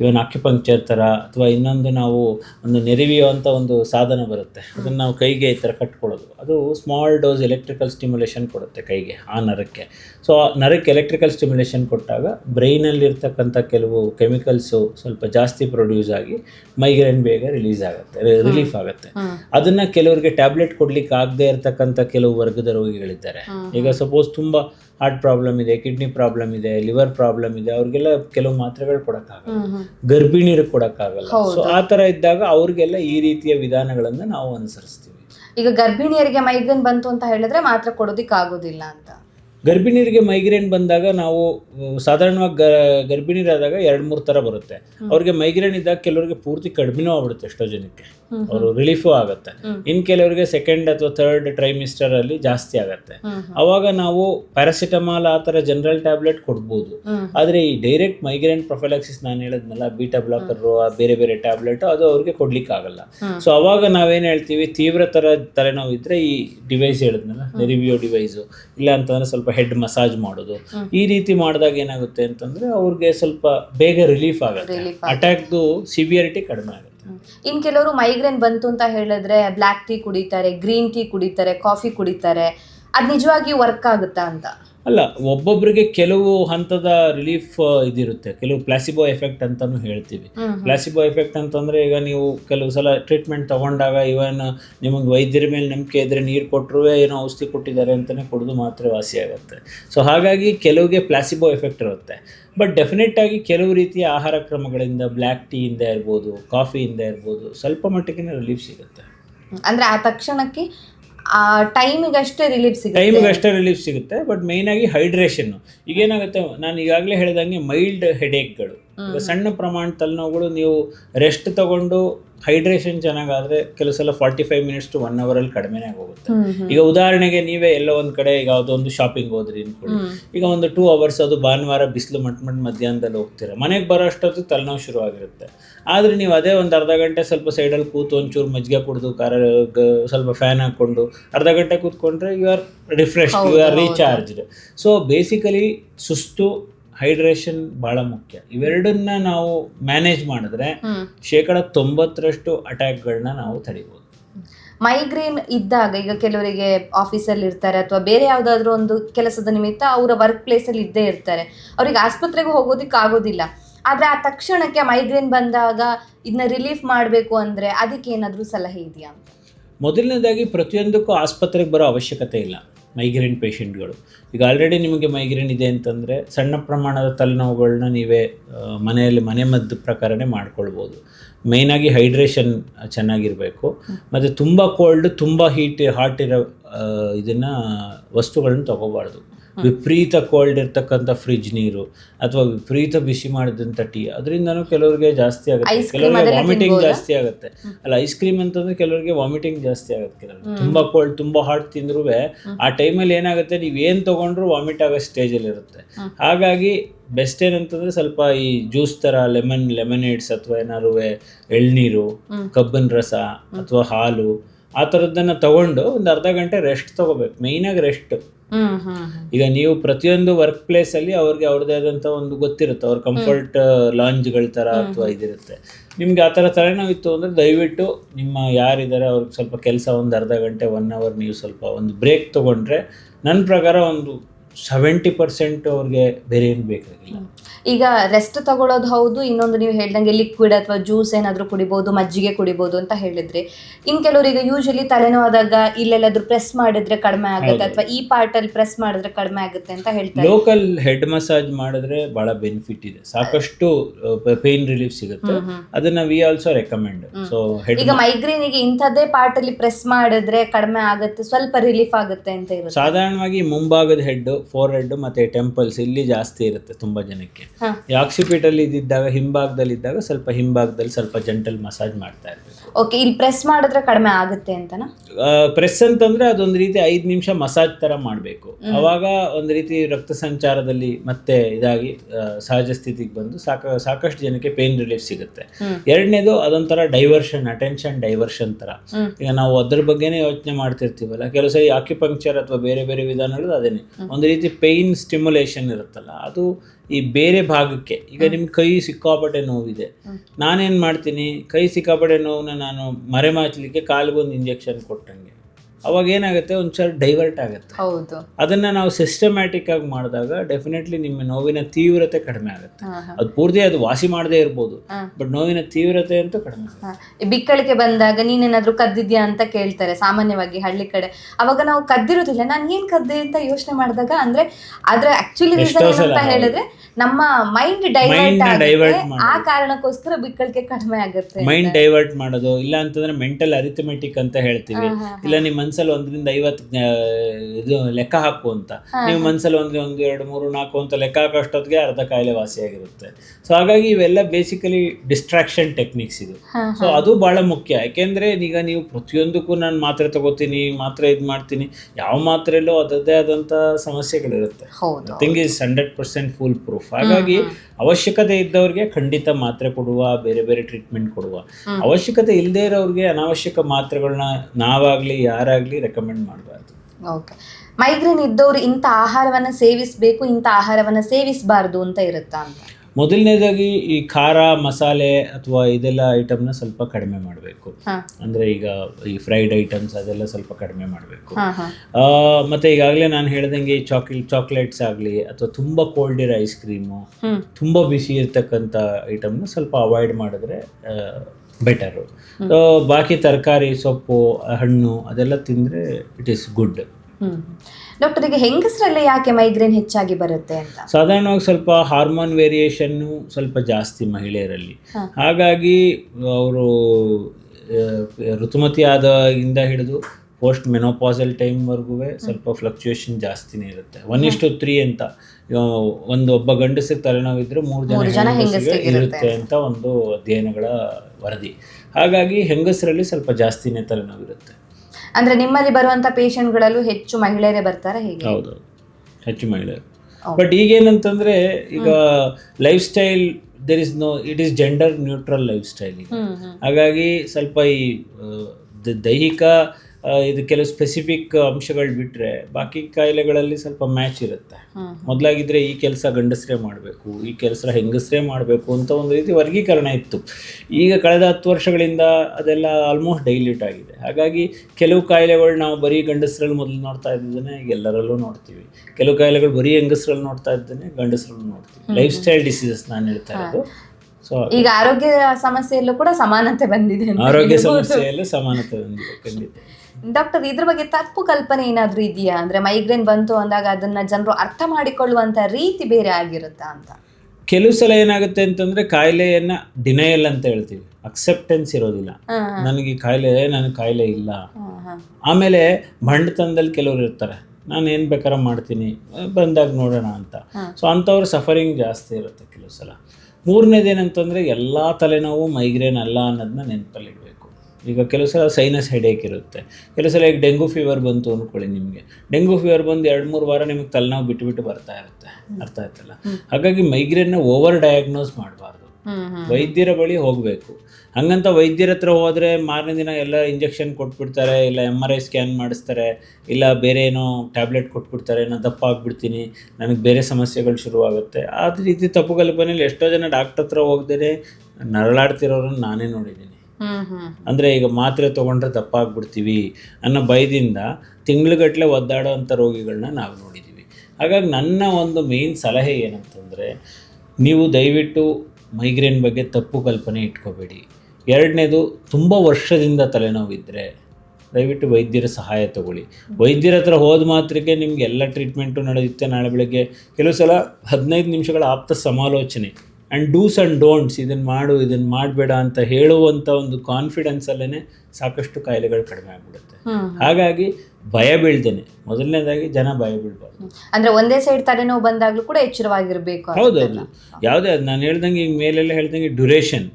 ಇವನ್ ಆಕ್ಯುಪಂಕ್ಚರ್ ಥರ ಅಥವಾ ಇನ್ನೊಂದು ನಾವು ಒಂದು ನೆರವಿಯುವಂಥ ಒಂದು ಸಾಧನ ಬರುತ್ತೆ. ಅದನ್ನು ನಾವು ಕೈಗೆ ಈ ಥರ ಕಟ್ಕೊಳ್ಳೋದು. ಅದು ಸ್ಮಾಲ್ ಡೋಸ್ ಎಲೆಕ್ಟ್ರಿಕಲ್ ಸ್ಟಿಮ್ಯುಲೇಷನ್ ಕೊಡುತ್ತೆ ಕೈಗೆ ಆ ನರಕ್ಕೆ. ಸೊ ಆ ನರಕ್ಕೆ ಎಲೆಕ್ಟ್ರಿಕಲ್ ಸ್ಟಿಮ್ಯುಲೇಷನ್ ಕೊಟ್ಟಾಗ ಬ್ರೈನಲ್ಲಿರ್ತಕ್ಕಂಥ ಕೆಲವು ಕೆಮಿಕಲ್ಸು ಸ್ವಲ್ಪ ಜಾಸ್ತಿ ಪ್ರೊಡ್ಯೂಸ್ ಆಗಿ ಮೈಗ್ರೇನ್ ಬೇಗ ರಿಲೀಸ್ ಆಗುತ್ತೆ ರಿಲೀಫ್ ಆಗುತ್ತೆ. ಅದನ್ನ ಕೆಲವರಿಗೆ ಟ್ಯಾಬ್ಲೆಟ್ ಕೊಡ್ಲಿಕ್ಕೆ ಆಗದೆ ಇರತಕ್ಕಂಥ ಕೆಲವು ವರ್ಗದ ರೋಗಿಗಳಿದ್ದಾರೆ. ಈಗ ಸಪೋಸ್ ತುಂಬ ಹಾರ್ಟ್ ಪ್ರಾಬ್ಲಮ್ ಇದೆ ಕಿಡ್ನಿ ಪ್ರಾಬ್ಲಮ್ ಇದೆ ಲಿವರ್ ಪ್ರಾಬ್ಲಮ್ ಇದೆ ಅವ್ರಿಗೆಲ್ಲ ಕೆಲವು ಮಾತ್ರೆಗಳು ಕೊಡೋಕ್ಕಾಗಲ್ಲ. ಗರ್ಭಿಣಿಯರಿಗೆ ಕೊಡೋಕ್ಕಾಗಲ್ಲ. ಸೊ ಆ ಥರ ಇದ್ದಾಗ ಅವ್ರಿಗೆಲ್ಲ ಈ ರೀತಿಯ ವಿಧಾನಗಳನ್ನು ನಾವು ಅನುಸರಿಸ್ತೀವಿ. ಈಗ ಗರ್ಭಿಣಿಯರಿಗೆ ಮೈಗ್ರೇನ್ ಬಂತು ಅಂತ ಹೇಳಿದ್ರೆ ಮಾತ್ರ ಕೊಡೋದಿಕ್ಕಾಗೋದಿಲ್ಲ ಅಂತ. ಗರ್ಭಿಣಿಯರಿಗೆ ಮೈಗ್ರೇನ್ ಬಂದಾಗ ನಾವು ಸಾಧಾರಣವಾಗಿ ಗರ್ಭಿಣಿರಾದಾಗ ಎರಡು ಮೂರು ಥರ ಬರುತ್ತೆ. ಅವ್ರಿಗೆ ಮೈಗ್ರೇನ್ ಇದ್ದಾಗ ಕೆಲವರಿಗೆ ಪೂರ್ತಿ ಕಡಿಮೆನೂ ಆಗ್ಬಿಡುತ್ತೆ ಎಷ್ಟೋ ಜನಕ್ಕೆ. ಅವರು ರಿಲೀಫು ಆಗುತ್ತೆ. ಇನ್ನು ಕೆಲವರಿಗೆ ಸೆಕೆಂಡ್ ಅಥವಾ ಥರ್ಡ್ ಟ್ರೈಮಿಸ್ಟರ್ ಅಲ್ಲಿ ಜಾಸ್ತಿ ಆಗುತ್ತೆ. ಅವಾಗ ನಾವು ಪ್ಯಾರಾಸಿಟಮಾಲ್ ಆ ಥರ ಜನರಲ್ ಟ್ಯಾಬ್ಲೆಟ್ ಕೊಡ್ಬೋದು. ಆದ್ರೆ ಈ ಡೈರೆಕ್ಟ್ ಮೈಗ್ರೇನ್ ಪ್ರೊಫೈಲಾಕ್ಸಿಸ್ ನಾನು ಹೇಳಿದ್ನಲ್ಲ ಬೀಟಾ ಬ್ಲಾಕರ್ ಆ ಬೇರೆ ಬೇರೆ ಟ್ಯಾಬ್ಲೆಟ್ ಅದು ಅವ್ರಿಗೆ ಕೊಡ್ಲಿಕ್ಕೆ ಆಗಲ್ಲ. ಸೊ ಅವಾಗ ನಾವೇನು ಹೇಳ್ತೀವಿ ತೀವ್ರ ಥರ ತಲೆನೋವು ಇದ್ರೆ ಈ ಡಿವೈಸ್ ಹೇಳಿದ್ನಲ್ಲ ನೆರಿವಿಯೋ ಡಿವೈಸು ಇಲ್ಲ ಅಂತಂದ್ರೆ ಸ್ವಲ್ಪ ಹೆಡ್ ಮಸಾಜ್ ಮಾಡೋದು. ಈ ರೀತಿ ಮಾಡಿದಾಗ ಏನಾಗುತ್ತೆ ಅಂತಂದ್ರೆ ಅವ್ರಿಗೆ ಸ್ವಲ್ಪ ಬೇಗ ರಿಲೀಫ್ ಆಗುತ್ತೆ. ಅಟ್ಯಾಕ್ ಅಟ್ಯಾಕ್ದು ಸಿವಿಯರಿಟಿ ಕಡಿಮೆ ಆಗುತ್ತೆ. ಇನ್ ಕೆಲವರು ಮೈಗ್ರೇನ್ ಬಂತು ಅಂತ ಹೇಳಿದ್ರೆ ಬ್ಲ್ಯಾಕ್ ಟೀ ಕುಡಿತಾರೆ ಗ್ರೀನ್ ಟೀ ಕುಡಿತಾರೆ ಕಾಫಿ ಕುಡಿತಾರೆ ಅದ್ ನಿಜವಾಗಿ ವರ್ಕ್ ಆಗುತ್ತಾ ಅಂತ? ಅಲ್ಲ ಒಬ್ಬೊಬ್ಬರಿಗೆ ಕೆಲವು ಹಂತದ ರಿಲೀಫ್ ಇದಿರುತ್ತೆ. ಕೆಲವು ಪ್ಲಾಸಿಬೋ ಎಫೆಕ್ಟ್ ಅಂತಾನು ಹೇಳ್ತೀವಿ. ಪ್ಲಾಸಿಬೋ ಎಫೆಕ್ಟ್ ಅಂತಂದ್ರೆ ಈಗ ನೀವು ಕೆಲವು ಸಲ ಟ್ರೀಟ್ಮೆಂಟ್ ತಗೊಂಡಾಗ ಇವನ್ ನಿಮಗೆ ವೈದ್ಯರ ಮೇಲೆ ನಂಬಿಕೆ ಇದ್ರೆ ನೀರು ಕೊಟ್ಟರು ಏನೋ ಔಷಧಿ ಕೊಟ್ಟಿದ್ದಾರೆ ಅಂತಾನೆ ಕುಡಿದು ಮಾತ್ರ ವಾಸಿ ಆಗುತ್ತೆ. ಸೊ ಹಾಗಾಗಿ ಕೆಲವಿಗೆ ಪ್ಲಾಸಿಬೋ ಎಫೆಕ್ಟ್ ಇರುತ್ತೆ. ಬಟ್ ಡೆಫಿನೆಟ್ ಆಗಿ ಕೆಲವು ರೀತಿಯ ಆಹಾರ ಕ್ರಮಗಳಿಂದ ಬ್ಲ್ಯಾಕ್ ಟೀಯಿಂದ ಇರ್ಬೋದು ಕಾಫಿಯಿಂದ ಇರ್ಬೋದು ಸ್ವಲ್ಪ ಮಟ್ಟಿಗೆ ರಿಲೀಫ್ ಸಿಗುತ್ತೆ. ಅಂದ್ರೆ ಆ ತಕ್ಷಣಕ್ಕೆ ಟೈಮಿಗೆ ಅಷ್ಟೇ ರಿಲೀಫ್ ಸಿಗುತ್ತೆ. ಟೈಮಿಗೆ ಅಷ್ಟೇ ರಿಲೀಫ್ ಸಿಗುತ್ತೆ ಬಟ್ ಮೇಯ್ನ್ ಆಗಿ ಹೈಡ್ರೇಷನ್ ಈಗೇನಾಗುತ್ತೆ ನಾನು ಈಗಾಗಲೇ ಹೇಳಿದಂಗೆ ಮೈಲ್ಡ್ ಹೆಡೇಕ್ಗಳು ಈಗ ಸಣ್ಣ ಪ್ರಮಾಣ ತಲೆನೋವುಗಳು ನೀವು ರೆಸ್ಟ್ ತಗೊಂಡು ಹೈಡ್ರೇಷನ್ ಚೆನ್ನಾಗಾದ್ರೆ ಕೆಲವು ಸಲ forty five minutes to one ಅವರಲ್ಲಿ ಕಡಿಮೆನೇ ಹೋಗುತ್ತೆ ಹ್ಮ್. ಈಗ ಉದಾಹರಣೆಗೆ ನೀವೇ ಎಲ್ಲೋ ಒಂದು ಕಡೆ ಈಗ ಯಾವುದೋ ಒಂದು ಶಾಪಿಂಗ್ ಹೋದ್ರಿ ಅನ್ಕೊಳ್ಳಿ. ಈಗ ಒಂದು ಟೂ ಅವರ್ಸ್ ಅದು ಭಾನುವಾರ ಬಿಸಿಲು ಮಟ್ ಮಟ್ ಮಧ್ಯಾಹ್ನದಲ್ಲಿ ಹೋಗ್ತೀರ. ಮನೆಗೆ ಬರೋ ಅಷ್ಟೊತ್ತು ತಲೆನೋವು ಶುರು ಆಗಿರುತ್ತೆ ಆದರೆ ನೀವು ಅದೇ ಒಂದು ಅರ್ಧ ಗಂಟೆ ಸ್ವಲ್ಪ ಸೈಡಲ್ಲಿ ಕೂತು ಒಂಚೂರು ಮಜ್ಜಿಗೆ ಕುಡಿದು ಕಾರ ಸ್ವಲ್ಪ ಫ್ಯಾನ್ ಹಾಕ್ಕೊಂಡು ಅರ್ಧ ಗಂಟೆ ಕೂತ್ಕೊಂಡ್ರೆ you are refresh you are recharged so basically ಸುಸ್ತು ಹೈಡ್ರೇಷನ್ ಬಹಳ ಮುಖ್ಯ. ಇವೆರಡನ್ನ ನಾವು ಮ್ಯಾನೇಜ್ ಮಾಡಿದ್ರೆ ಶೇಕಡ ತೊಂಬತ್ತರಷ್ಟು ಅಟ್ಯಾಕ್ಗಳನ್ನ ನಾವು ತಡಿಬಹುದು ಮೈಗ್ರೇನ್ ಇದ್ದಾಗ ಈಗ ಕೆಲವರಿಗೆ ಆಫೀಸಲ್ಲಿ ಇರ್ತಾರೆ ಅಥವಾ ಬೇರೆ ಯಾವುದಾದ್ರೂ ಒಂದು ಕೆಲಸದ ನಿಮಿತ್ತ ಅವರ ವರ್ಕ್ ಪ್ಲೇಸಲ್ಲಿ ಇದ್ದೇ ಇರ್ತಾರೆ. ಅವ್ರಿಗೆ ಆಸ್ಪತ್ರೆಗೆ ಹೋಗೋದಿಕ್ಕೆ ಆಗೋದಿಲ್ಲ ಆದ್ರೆ ಆ ತಕ್ಷಣಕ್ಕೆ ಮೈಗ್ರೇನ್ ಬಂದಾಗ ಇದನ್ನ ರಿಲೀಫ್ ಮಾಡಬೇಕು ಅಂದ್ರೆ ಅದಕ್ಕೆ ಏನಾದರೂ ಸಲಹೆ ಇದೆಯಾ ಮೊದಲನೇದಾಗಿ ಪ್ರತಿಯೊಂದಕ್ಕೂ ಆಸ್ಪತ್ರೆಗೆ ಬರೋ ಅವಶ್ಯಕತೆ ಇಲ್ಲ. ಮೈಗ್ರೇನ್ ಪೇಷೆಂಟ್ಗಳು ಈಗ ಆಲ್ರೆಡಿ ನಿಮಗೆ ಮೈಗ್ರೇನ್ ಇದೆ ಅಂತಂದರೆ ಸಣ್ಣ ಪ್ರಮಾಣದ ತಲೆನೋವುಗಳನ್ನ ನೀವೇ ಮನೆಯಲ್ಲಿ ಮನೆ ಮದ್ದು ಪ್ರಕಾರನೇ ಮಾಡ್ಕೊಳ್ಬೋದು. ಮೇಯ್ನಾಗಿ ಹೈಡ್ರೇಷನ್ ಚೆನ್ನಾಗಿರಬೇಕು. ಮತ್ತು ತುಂಬ ಕೋಲ್ಡ್ ತುಂಬ ಹೀಟ್ ಹಾಟ್ ಇರೋ ಇದನ್ನು, ವಸ್ತುಗಳನ್ನ ತಗೋಬಾರ್ದು. ವಿಪರೀತ ಕೋಲ್ಡ್ ಇರ್ತಕ್ಕಂಥ ಫ್ರಿಜ್ ನೀರು ಅಥವಾ ವಿಪರೀತ ಬಿಸಿ ಮಾಡಿದಂಥ ಟೀ ಅದರಿಂದನೂ ಕೆಲವರಿಗೆ ಜಾಸ್ತಿ ಆಗುತ್ತೆ. ಕೆಲವರಿಗೆ ವಾಮಿಟಿಂಗ್ ಜಾಸ್ತಿ ಆಗುತ್ತೆ. ಅಲ್ಲ ಐಸ್ ಕ್ರೀಮ್ ಅಂತಂದ್ರೆ ಕೆಲವರಿಗೆ ವಾಮಿಟಿಂಗ್ ಜಾಸ್ತಿ ಆಗುತ್ತೆ ಕೆಲವರಿಗೆ. ತುಂಬಾ ಕೋಲ್ಡ್ ತುಂಬಾ ಹಾಟ್ ತಿಂದ್ರೂ ಆ ಟೈಮಲ್ಲಿ ಏನಾಗುತ್ತೆ ನೀವು ಏನು ತಗೊಂಡ್ರು ವಾಮಿಟ್ ಆಗೋ ಸ್ಟೇಜಲ್ಲಿ ಇರುತ್ತೆ. ಹಾಗಾಗಿ ಬೆಸ್ಟ್ ಏನಂತಂದ್ರೆ ಸ್ವಲ್ಪ ಈ ಜ್ಯೂಸ್ ತರ ಲೆಮನ್ ಲೆಮನೇಡ್ಸ್ ಅಥವಾ ಏನಾದ್ರು ಎಳ್ನೀರು ಕಬ್ಬನ್ ರಸ ಅಥವಾ ಹಾಲು ಆ ಥರದ್ದನ್ನು ತಗೊಂಡು ಒಂದು ಅರ್ಧ ಗಂಟೆ ರೆಸ್ಟ್ ತಗೋಬೇಕು. ಮೇಯ್ನಾಗಿ ರೆಸ್ಟ್ ಈಗ ನೀವು ಪ್ರತಿಯೊಂದು ವರ್ಕ್ ಪ್ಲೇಸಲ್ಲಿ ಅವ್ರಿಗೆ ಅವ್ರದೇ ಆದಂತ ಒಂದು ಗೊತ್ತಿರುತ್ತೆ. ಅವ್ರ ಕಂಫರ್ಟ್ ಲಾಂಜ್ಗಳ ತರ ಅಥವಾ ಇದಿರುತ್ತೆ. ನಿಮ್ಗೆ ಆ ಥರ ತಲೆನೋವಿತ್ತು ಅಂದ್ರೆ ದಯವಿಟ್ಟು ನಿಮ್ಮ ಯಾರಿದ್ದಾರೆ ಅವ್ರಿಗೆ ಸ್ವಲ್ಪ ಕೆಲಸ ಒಂದು ಅರ್ಧ ಗಂಟೆ ಒನ್ ಅವರ್ ನೀವು ಸ್ವಲ್ಪ ಒಂದು ಬ್ರೇಕ್ ತಗೊಂಡ್ರೆ ನನ್ನ ಪ್ರಕಾರ ಒಂದು ಸೆವೆಂಟಿ ಪರ್ಸೆಂಟ್ ಅವ್ರಿಗೆ ಬೇರೆ ಏನು ಬೇಕಾಗಿಲ್ಲ. ಈಗ ರೆಸ್ಟ್ ತಗೊಳ್ಳೋದು ಹೌದು ಇನ್ನೊಂದು ನೀವು ಹೇಳ್ದಂಗೆ ಲಿಕ್ವಿಡ್ ಅಥವಾ ಜ್ಯೂಸ್ ಏನಾದರೂ ಕುಡಿಬೋದು ಮಜ್ಜಿಗೆ ಕುಡಿಬೋದು ಅಂತ ಹೇಳಿದ್ರಿ ಇನ್ ಕೆಲವರಿಗೆ ಯೂಶಲಿ ತಲೆನೋವಾದಾಗ ಇಲ್ಲೆಲ್ಲಾದ್ರೂ ಪ್ರೆಸ್ ಮಾಡಿದ್ರೆ ಕಡಿಮೆ ಆಗುತ್ತೆ ಅಥವಾ ಈ ಪಾರ್ಟಲ್ಲಿ ಪ್ರೆಸ್ ಮಾಡಿದ್ರೆ ಕಡಿಮೆ ಆಗುತ್ತೆ ಅಂತ ಹೇಳ್ತಾರೆ. ಲೋಕಲ್ ಹೆಡ್ ಮಸಾಜ್ ಮಾಡಿದ್ರೆ ಬಹಳ ಬೆನಿಫಿಟ್ ಇದೆ. ಸಾಕಷ್ಟು ಪೇನ್ ರಿಲೀಫ್ ಸಿಗುತ್ತೆ. ಅದನ್ನ we also recommend so head ಈಗ ಮೈಗ್ರೇನಿಗೆ ಇಂಥದ್ದೇ ಪಾರ್ಟಲ್ಲಿ ಪ್ರೆಸ್ ಮಾಡಿದ್ರೆ ಕಡಿಮೆ ಆಗುತ್ತೆ ಸ್ವಲ್ಪ ರಿಲೀಫ್ ಆಗುತ್ತೆ ಅಂತ ಇರುತ್ತೆ. ಸಾಧಾರಣವಾಗಿ ಮುಂಭಾಗದ ಹೆಡ್ ಫೋರ್ ಹೆಡ್ ಮತ್ತೆ ಟೆಂಪಲ್ಸ್ ಇಲ್ಲಿ ಜಾಸ್ತಿ ಇರುತ್ತೆ ತುಂಬಾ ಜನಕ್ಕೆ. ಹಾ. ಇದ್ದಿದ್ದಾಗ ಹಿಂಭಾಗದಲ್ಲಿ ಇದ್ದಾಗ ಸ್ವಲ್ಪ ಹಿಂಭಾಗದಲ್ಲಿ ಸ್ವಲ್ಪ ಜಂಟಲ್ ಮಸಾಜ್ ಮಾಡ್ತಾ ಇರಬೇಕು ಓಕೆ ಇಲ್ಲಿ ಪ್ರೆಸ್ ಮಾಡಿದ್ರೆ ಕಡಿಮೆ ಆಗುತ್ತೆ ಅಂತನಾ? ಪ್ರೆಸ್ ಅಂತಂದ್ರೆ ಅದೊಂದು ರೀತಿ ಐದು ನಿಮಿಷ ಮಸಾಜ್ ತರ ಮಾಡಬೇಕು. ಅವಾಗ ಒಂದು ರೀತಿ ರಕ್ತ ಸಂಚಾರದಲ್ಲಿ ಮತ್ತೆ ಇದಾಗಿ ಆ, ಸಹಜ ಸ್ಥಿತಿಗೆ ಬಂದು ಸಾಕ ಸಾಕಷ್ಟು ಜನಕ್ಕೆ ಪೇನ್ ರಿಲೀಫ್ ಸಿಗುತ್ತೆ. ಎರಡನೇದು ಅದೊಂಥರ ಡೈವರ್ಷನ್ ಅಟೆನ್ಷನ್ ಡೈವರ್ಷನ್ ತರ. ಹ್ಮ್. ಈಗ ನಾವು ಅದ್ರ ಬಗ್ಗೆನೇ ಯೋಚನೆ ಮಾಡ್ತಿರ್ತೀವಲ್ಲ ಕೆಲವು ಸರಿ ಆಕ್ಯುಪಂಕ್ಚರ್ ಅಥವಾ ಬೇರೆ ಬೇರೆ ವಿಧಾನಗಳು ಅದೇನೆ. ಒಂದು ರೀತಿ ಪೇನ್ ಸ್ಟಿಮ್ಯುಲೇಷನ್ ಇರುತ್ತಲ್ಲ ಅದು ಈ ಬೇರೆ ಭಾಗಕ್ಕೆ ಈಗ ನಿಮ್ಗೆ ಕೈ ಸಿಕ್ಕಾಪಟ್ಟೆ ನೋವಿದೆ. ನಾನೇನು ಮಾಡ್ತೀನಿ ಕೈ ಸಿಕ್ಕಾಪಟ್ಟೆ ನೋವನ್ನ ನಾನು ಮರೆಮಾಚಲಿಕ್ಕೆ ಕಾಲಿಗೊಂದು ಇಂಜೆಕ್ಷನ್ ಕೊಟ್ಟಂಗೆ. ಅವಾಗ ಏನಾಗುತ್ತೆ? ಒಂಚೂರು ಡೈವರ್ಟ್ ಆಗುತ್ತೆ. ಹೌದು. ಅದನ್ನ ನಾವು ಸಿಸ್ಟಮ್ಯಾಟಿಕ್ ಆಗಿ ಮಾಡಿದಾಗ ಡೆಫಿನೆಟ್ಲಿ ನಿಮ್ಮ ನೋವಿನ ತೀವ್ರತೆ ಕಡಿಮೆ ಆಗುತ್ತೆ. ಅದು ಪೂರ್ತಿ ಅದು ವಾಸಿ ಮಾಡದೇ ಇರ್ಬೋದು. ಬಟ್ ನೋವಿನ ತೀವ್ರತೆ ಅಂತೂ ಕಡಿಮೆ ಆಗುತ್ತೆ. ಬಿಕ್ಕಳಿಕೆ ಬಂದಾಗ ನೀನೇನಾದ್ರೂ ಕದ್ದಿದ್ಯಾ ಅಂತ ಕೇಳ್ತಾರೆ ಸಾಮಾನ್ಯವಾಗಿ ಹಳ್ಳಿ ಕಡೆ. ಅವಾಗ ನಾವು ಕದ್ದಿರೋದಿಲ್ಲ. ನಾನು ಏನ್ ಕದ್ದೆ ಅಂತ ಯೋಚನೆ ಮಾಡಿದಾಗ ಅಂದ್ರೆ ಅದ್ರ ಆಕ್ಚುಲಿ ಎಷ್ಟೋ ರೀಸನ್ ಸಲ ಏನಂತ ಹೌದು. ಹೇಳಿದ್ರೆ ನಮ್ಮ ಮೈಂಡ್ Mind ಡೈವರ್ಟ್ ಆಗುತ್ತೆ ಆ ಮಾಡೋದು. ಕಾರಣಕ್ಕೋಸ್ಕರ ಬಿಕ್ಕಳಿಕೆ ಕಡಿಮೆ ಆಗುತ್ತೆ ಮೈಂಡ್ ಡೈವರ್ಟ್ ಮಾಡೋದು. ಇಲ್ಲ ಅಂತಂದ್ರೆ ಮೆಂಟಲ್ ಅರಿಥಮೆಟಿಕ್ ಅಂತ ಹೇಳ್ತೀವಿ. ಇಲ್ಲ ನಿಮ್ಮ ಮನ್ಸಲ್ಲಿ ಒಂದರಿಂದ ಐವತ್ತು ಇದು ಲೆಕ್ಕ ಹಾಕು ಅಂತ. ನೀವು ಮನ್ಸಲ್ಲಿ ಒಂದು ಒಂದು ಎರಡು ಮೂರು ನಾಲ್ಕು ಅಂತ ಲೆಕ್ಕ ಹಾಕೋಷ್ಟೊತ್ತಿಗೆ ಅರ್ಧ ಕಾಯಿಲೆ ವಾಸಿಯಾಗಿರುತ್ತೆ. ಸೊ ಹಾಗಾಗಿ ಇವೆಲ್ಲ ಬೇಸಿಕಲಿ ಡಿಸ್ಟ್ರಾಕ್ಷನ್ ಟೆಕ್ನಿಕ್ಸ್ ಇದು. ಸೊ ಅದು ಬಹಳ ಮುಖ್ಯ. ಯಾಕೆಂದ್ರೆ ಈಗ ನೀವು ಪ್ರತಿಯೊಂದಕ್ಕೂ ನಾನು ಮಾತ್ರೆ ತಗೋತೀನಿ ಮಾತ್ರೆ ಇದು ಮಾಡ್ತೀನಿ ಯಾವ ಮಾತ್ರೆಯಲ್ಲೂ ಅದರದ್ದೇ ಆದಂಥ ಸಮಸ್ಯೆಗಳಿರುತ್ತೆ. Thing is hundred percent foolproof ಹಾಗಾಗಿ ಅವಶ್ಯಕತೆ ಇದ್ದವ್ರಿಗೆ ಖಂಡಿತ ಮಾತ್ರೆ ಕೊಡುವ ಬೇರೆ ಬೇರೆ ಟ್ರೀಟ್ಮೆಂಟ್ ಕೊಡುವ. ಅವಶ್ಯಕತೆ ಇಲ್ಲದೆ ಇರೋರಿಗೆ ಅನಾವಶ್ಯಕ ಮಾತ್ರೆಗಳನ್ನ ನಾವಾಗ್ಲಿ ಯಾರಾಗ್ಲಿ ರೆಕಮೆಂಡ್ ಮಾಡಬಾರ್ದು. ಓಕೆ ಮೈಗ್ರೇನ್ ಇದ್ದವರು ಇಂಥ ಆಹಾರವನ್ನ ಸೇವಿಸಬೇಕು ಇಂಥ ಆಹಾರವನ್ನ ಸೇವಿಸಬಾರ್ದು ಅಂತ ಇರುತ್ತಾ ಅಂತ? ಮೊದಲನೇದಾಗಿ ಈ ಖಾರ ಮಸಾಲೆ ಅಥವಾ ಇದೆಲ್ಲ ಐಟಮ್ನ ಸ್ವಲ್ಪ ಕಡಿಮೆ ಮಾಡಬೇಕು. ಅಂದ್ರೆ ಈಗ ಈ ಫ್ರೈಡ್ ಐಟಮ್ಸ್ ಅದೆಲ್ಲ ಸ್ವಲ್ಪ ಕಡಿಮೆ ಮಾಡಬೇಕು. ಮತ್ತು ಈಗಾಗಲೇ ನಾನು ಹೇಳ್ದಂಗೆ ಚಾಕ್ಲೇ ಚಾಕ್ಲೇಟ್ ಚಾಕ್ಲೇಟ್ಸ್ ಆಗಲಿ ಅಥವಾ ತುಂಬ ಕೋಲ್ಡ್ ಇರೋ ಐಸ್ ಕ್ರೀಮು ತುಂಬ ಬಿಸಿ ಇರ್ತಕ್ಕಂಥ ಐಟಮ್ನ ಸ್ವಲ್ಪ ಅವಾಯ್ಡ್ ಮಾಡಿದ್ರೆ ಬೆಟರು ಸೊ ಬಾಕಿ ತರಕಾರಿ ಸೊಪ್ಪು ಹಣ್ಣು ಅದೆಲ್ಲ ತಿಂದರೆ ಇಟ್ ಈಸ್ ಗುಡ್ ಡಾಕ್ಟರ್ ಈಗ ಹೆಂಗಸರಲ್ಲಿ ಯಾಕೆ ಮೈಗ್ರೇನ್ ಹೆಚ್ಚಾಗಿ ಬರುತ್ತೆ ಅಂತ? ಸಾಧಾರಣವಾಗಿ ಸ್ವಲ್ಪ ಹಾರ್ಮೋನ್ ವೇರಿಯೇಷನ್ನು ಸ್ವಲ್ಪ ಜಾಸ್ತಿ ಮಹಿಳೆಯರಲ್ಲಿ. ಹಾಗಾಗಿ ಅವರು ಋತುಮತಿ ಆದ ಇಂದ ಹಿಡಿದು ಪೋಸ್ಟ್ ಮೆನೋಪಾಸಲ್ ಟೈಮ್ವರೆಗೂ ಸ್ವಲ್ಪ ಫ್ಲಕ್ಚುಯೇಷನ್ ಜಾಸ್ತಿನೇ ಇರುತ್ತೆ. ಒನ್ ಇಷ್ಟು ತ್ರೀ ಅಂತ ಒಂದು ಒಬ್ಬ ಗಂಡಸಿಗೆ ತಲೆನೋವಿದ್ರೆ ಮೂರು ಮೂರು ಜನ ಇರುತ್ತೆ ಅಂತ ಒಂದು ಅಧ್ಯಯನಗಳ ವರದಿ. ಹಾಗಾಗಿ ಹೆಂಗಸರಲ್ಲಿ ಸ್ವಲ್ಪ ಜಾಸ್ತಿನೇ ತಲೆನೋವಿರುತ್ತೆ ಅಂದ್ರೆ ನಿಮ್ಮಲ್ಲಿ ಬರುವಂತ ಪೇಷಂಟ್ಗಳಲ್ಲೂ ಹೆಚ್ಚು ಮಹಿಳೆಯರೇ ಬರ್ತಾರೆ ಹೇಗೆ? ಹೌದು ಹೆಚ್ಚು ಮಹಿಳೆಯರು. ಬಟ್ ಈಗೇನಂತಂದ್ರೆ ಈಗ lifestyle there is no it is gender neutral lifestyle ಹಾಗಾಗಿ ಸ್ವಲ್ಪ ಈ ದೈಹಿಕ ಇದು ಕೆಲವು ಸ್ಪೆಸಿಫಿಕ್ ಅಂಶಗಳು ಬಿಟ್ಟರೆ ಬಾಕಿ ಕಾಯಿಲೆಗಳಲ್ಲಿ ಸ್ವಲ್ಪ ಮ್ಯಾಚ್ ಇರುತ್ತೆ. ಮೊದಲಾಗಿದ್ರೆ ಈ ಕೆಲಸ ಗಂಡಸರೇ ಮಾಡಬೇಕು ಈ ಕೆಲಸ ಹೆಂಗಸರೇ ಮಾಡಬೇಕು ಅಂತ ಒಂದು ರೀತಿ ವರ್ಗೀಕರಣ ಇತ್ತು. ಈಗ ಕಳೆದ ಹತ್ತು ವರ್ಷಗಳಿಂದ ಅದೆಲ್ಲ ಆಲ್ಮೋಸ್ಟ್ ಡೈಲ್ಯೂಟ್ ಆಗಿದೆ. ಹಾಗಾಗಿ ಕೆಲವು ಕಾಯಿಲೆಗಳು ನಾವು ಬರೀ ಗಂಡಸರಲ್ಲಿ ಮೊದಲು ನೋಡ್ತಾ ಇದ್ದೇನೆ ಈಗ ಎಲ್ಲರಲ್ಲೂ ನೋಡ್ತೀವಿ. ಕೆಲವು ಕಾಯಿಲೆಗಳು ಬರೀ ಹೆಂಗಸರಲ್ಲಿ ನೋಡ್ತಾ ಇದ್ದೇನೆ ಗಂಡಸರಲ್ಲೂ ನೋಡ್ತೀವಿ. ಲೈಫ್ ಸ್ಟೈಲ್ ಡಿಸೀಸಸ್ ನಾನು ಹೇಳ್ತಾ ಇರೋದು. ಸೊ ಈಗ ಆರೋಗ್ಯ ಸಮಸ್ಯೆಯಲ್ಲೂ ಕೂಡ ಸಮಾನತೆ ಬಂದಿದೆ ಆರೋಗ್ಯ. ಸಮಸ್ಯೆಯಲ್ಲೂ ಸಮಾನತೆ ಬಂದಿದೆ ಖಂಡಿತ. ಡಾಕ್ಟರ್ ಇದ್ರ ಬಗ್ಗೆ ತಪ್ಪು ಕಲ್ಪನೆ ಏನಾದರೂ ಇದೆಯಾ? ಅಂದ್ರೆ ಮೈಗ್ರೇನ್ ಬಂತು ಅಂದಾಗ ಅದನ್ನ ಜನರು ಅರ್ಥ ಮಾಡಿಕೊಳ್ಳುವಂತ ರೀತಿ ಬೇರೆ ಆಗಿರುತ್ತಾ ಅಂತ? ಕೆಲವು ಸಲ ಏನಾಗುತ್ತೆ ಅಂತಂದ್ರೆ ಕಾಯಿಲೆಯನ್ನ ಡಿನಯಲ್ ಅಂತ ಹೇಳ್ತೀವಿ. ಅಕ್ಸೆಪ್ಟೆನ್ಸ್ ಇರೋದಿಲ್ಲ. ನನಗೆ ಈ ಕಾಯಿಲೆ ನನಗೆ ಕಾಯಿಲೆ ಇಲ್ಲ. ಆಮೇಲೆ ಮಂಡತನದಲ್ಲಿ ಕೆಲವರು ಇರ್ತಾರೆ. ನಾನು ಏನು ಬೇಕಾದ್ರೆ ಮಾಡ್ತೀನಿ. ಬಂದಾಗ ನೋಡೋಣ ಅಂತ. ಸೊ ಅಂಥವ್ರ ಸಫರಿಂಗ್ ಜಾಸ್ತಿ ಇರುತ್ತೆ ಕೆಲವು ಸಲ. ಮೂರನೇದೇನಂತಂದರೆ ಎಲ್ಲ ತಲೆನೋವು ಮೈಗ್ರೇನ್ ಅಲ್ಲ ಅನ್ನೋದನ್ನ ನೆನಪಲ್ಲಿ ಇಡಬೇಕು ಈಗ ಕೆಲವು ಸಲ ಸೈನಸ್ ಹೆಡೇಕ್ ಇರುತ್ತೆ. ಕೆಲವು ಸಲ ಈಗ ಡೆಂಗು ಫೀವರ್ ಬಂತು ಅಂದ್ಕೊಳ್ಳಿ ನಿಮಗೆ. ಡೆಂಗು ಫೀವರ್ ಬಂದು ಎರಡು ಮೂರು ವಾರ ನಿಮಗೆ ತಲೆನೋವು ಬಿಟ್ಟು ಬಿಟ್ಟು ಬರ್ತಾ ಇರುತ್ತೆ. ಅರ್ಥ ಆಯ್ತಲ್ಲ? ಹಾಗಾಗಿ ಮೈಗ್ರೇನ್ನ ಓವರ್ ಡಯಾಗ್ನೋಸ್ ಮಾಡಬಾರ್ದು. ವೈದ್ಯರ ಬಳಿ ಹೋಗಬೇಕು. ಹಂಗಂತ ವೈದ್ಯರ ಹತ್ರ ಹೋದರೆ ಮಾರನೇ ದಿನ ಎಲ್ಲ ಇಂಜೆಕ್ಷನ್ ಕೊಟ್ಬಿಡ್ತಾರೆ ಇಲ್ಲ ಎಂ ಆರ್ ಐ ಸ್ಕ್ಯಾನ್ ಮಾಡಿಸ್ತಾರೆ ಇಲ್ಲ ಬೇರೆ ಏನೋ ಟ್ಯಾಬ್ಲೆಟ್ ಕೊಟ್ಬಿಡ್ತಾರೆ ನಾನು ದಪ್ಪ ಆಗ್ಬಿಡ್ತೀನಿ ನನಗೆ ಬೇರೆ ಸಮಸ್ಯೆಗಳು ಶುರುವಾಗುತ್ತೆ. ಆ ರೀತಿ ತಪ್ಪು ಕಲ್ಪನೆಯಲ್ಲಿ ಎಷ್ಟೋ ಜನ ಡಾಕ್ಟರ್ ಹತ್ರ ಹೋಗ್ದೇ ನರಳಾಡ್ತಿರೋರನ್ನ ನಾನೇ ನೋಡಿದ್ದೀನಿ. ಅಂದರೆ ಈಗ ಮಾತ್ರೆ ತೊಗೊಂಡ್ರೆ ದಪ್ಪ ಆಗ್ಬಿಡ್ತೀವಿ ಅನ್ನೋ ಭಯದಿಂದ ತಿಂಗಳುಗಟ್ಟಲೆ ಒದ್ದಾಡೋ ಅಂತ ರೋಗಿಗಳನ್ನ ನಾವು ನೋಡಿದ್ದೀವಿ ಹಾಗಾಗಿ ನನ್ನ ಒಂದು ಮೇನ್ ಸಲಹೆ ಏನಂತಂದರೆ, ನೀವು ದಯವಿಟ್ಟು ಮೈಗ್ರೇನ್ ಬಗ್ಗೆ ತಪ್ಪು ಕಲ್ಪನೆ ಇಟ್ಕೋಬೇಡಿ. ಎರಡನೇದು, ತುಂಬ ವರ್ಷದಿಂದ ತಲೆನೋವಿದ್ದರೆ ದಯವಿಟ್ಟು ವೈದ್ಯರ ಸಹಾಯ ತಗೊಳ್ಳಿ. ವೈದ್ಯರ ಹತ್ರ ಹೋದ ಮಾತ್ರಕ್ಕೆ ನಿಮ್ಗೆ ಎಲ್ಲ ಟ್ರೀಟ್ಮೆಂಟು ನಡೆಯುತ್ತೆ. ನಾಳೆ ಬೆಳಗ್ಗೆ ಕೆಲವು ಸಲ ಹದಿನೈದು ನಿಮಿಷಗಳ ಆಪ್ತ ಸಮಾಲೋಚನೆ. ಆ್ಯಂಡ್ ಡೂಸ್ ಆ್ಯಂಡ್ ಡೋಂಟ್ಸ್ ಇದನ್ನು ಮಾಡು ಇದನ್ನು ಮಾಡಬೇಡ ಅಂತ ಹೇಳುವಂಥ ಒಂದು ಕಾನ್ಫಿಡೆನ್ಸಲ್ಲೇ ಸಾಕಷ್ಟು ಕಾಯಿಲೆಗಳು ಕಡಿಮೆ ಆಗಿಬಿಡುತ್ತೆ. ಹಾಗಾಗಿ ಭಯ ಬೀಳ್ತೇನೆ. ಮೊದಲನೇದಾಗಿ ಜನ ಭಯ ಬೀಳ್ಬಾರ್ದು. ಅಂದ್ರೆ ಒಂದೇ ಸೈಡ್ ತಲೆನೋವು ಬಂದಾಗ್ಲೂ ಕೂಡ ಎಚ್ಚರವಾಗಿರಬೇಕು ಹೌದು ಆಗುತ್ತಲ್ಲ. ಹೌದು. ಯಾವುದೇ ನಾನು ಹೇಳ್ದಂಗೆ ಈಗ ಮೇಲೆಲ್ಲ ಹೇಳ್ದಂಗೆ ಡ್ಯುರೇಷನ್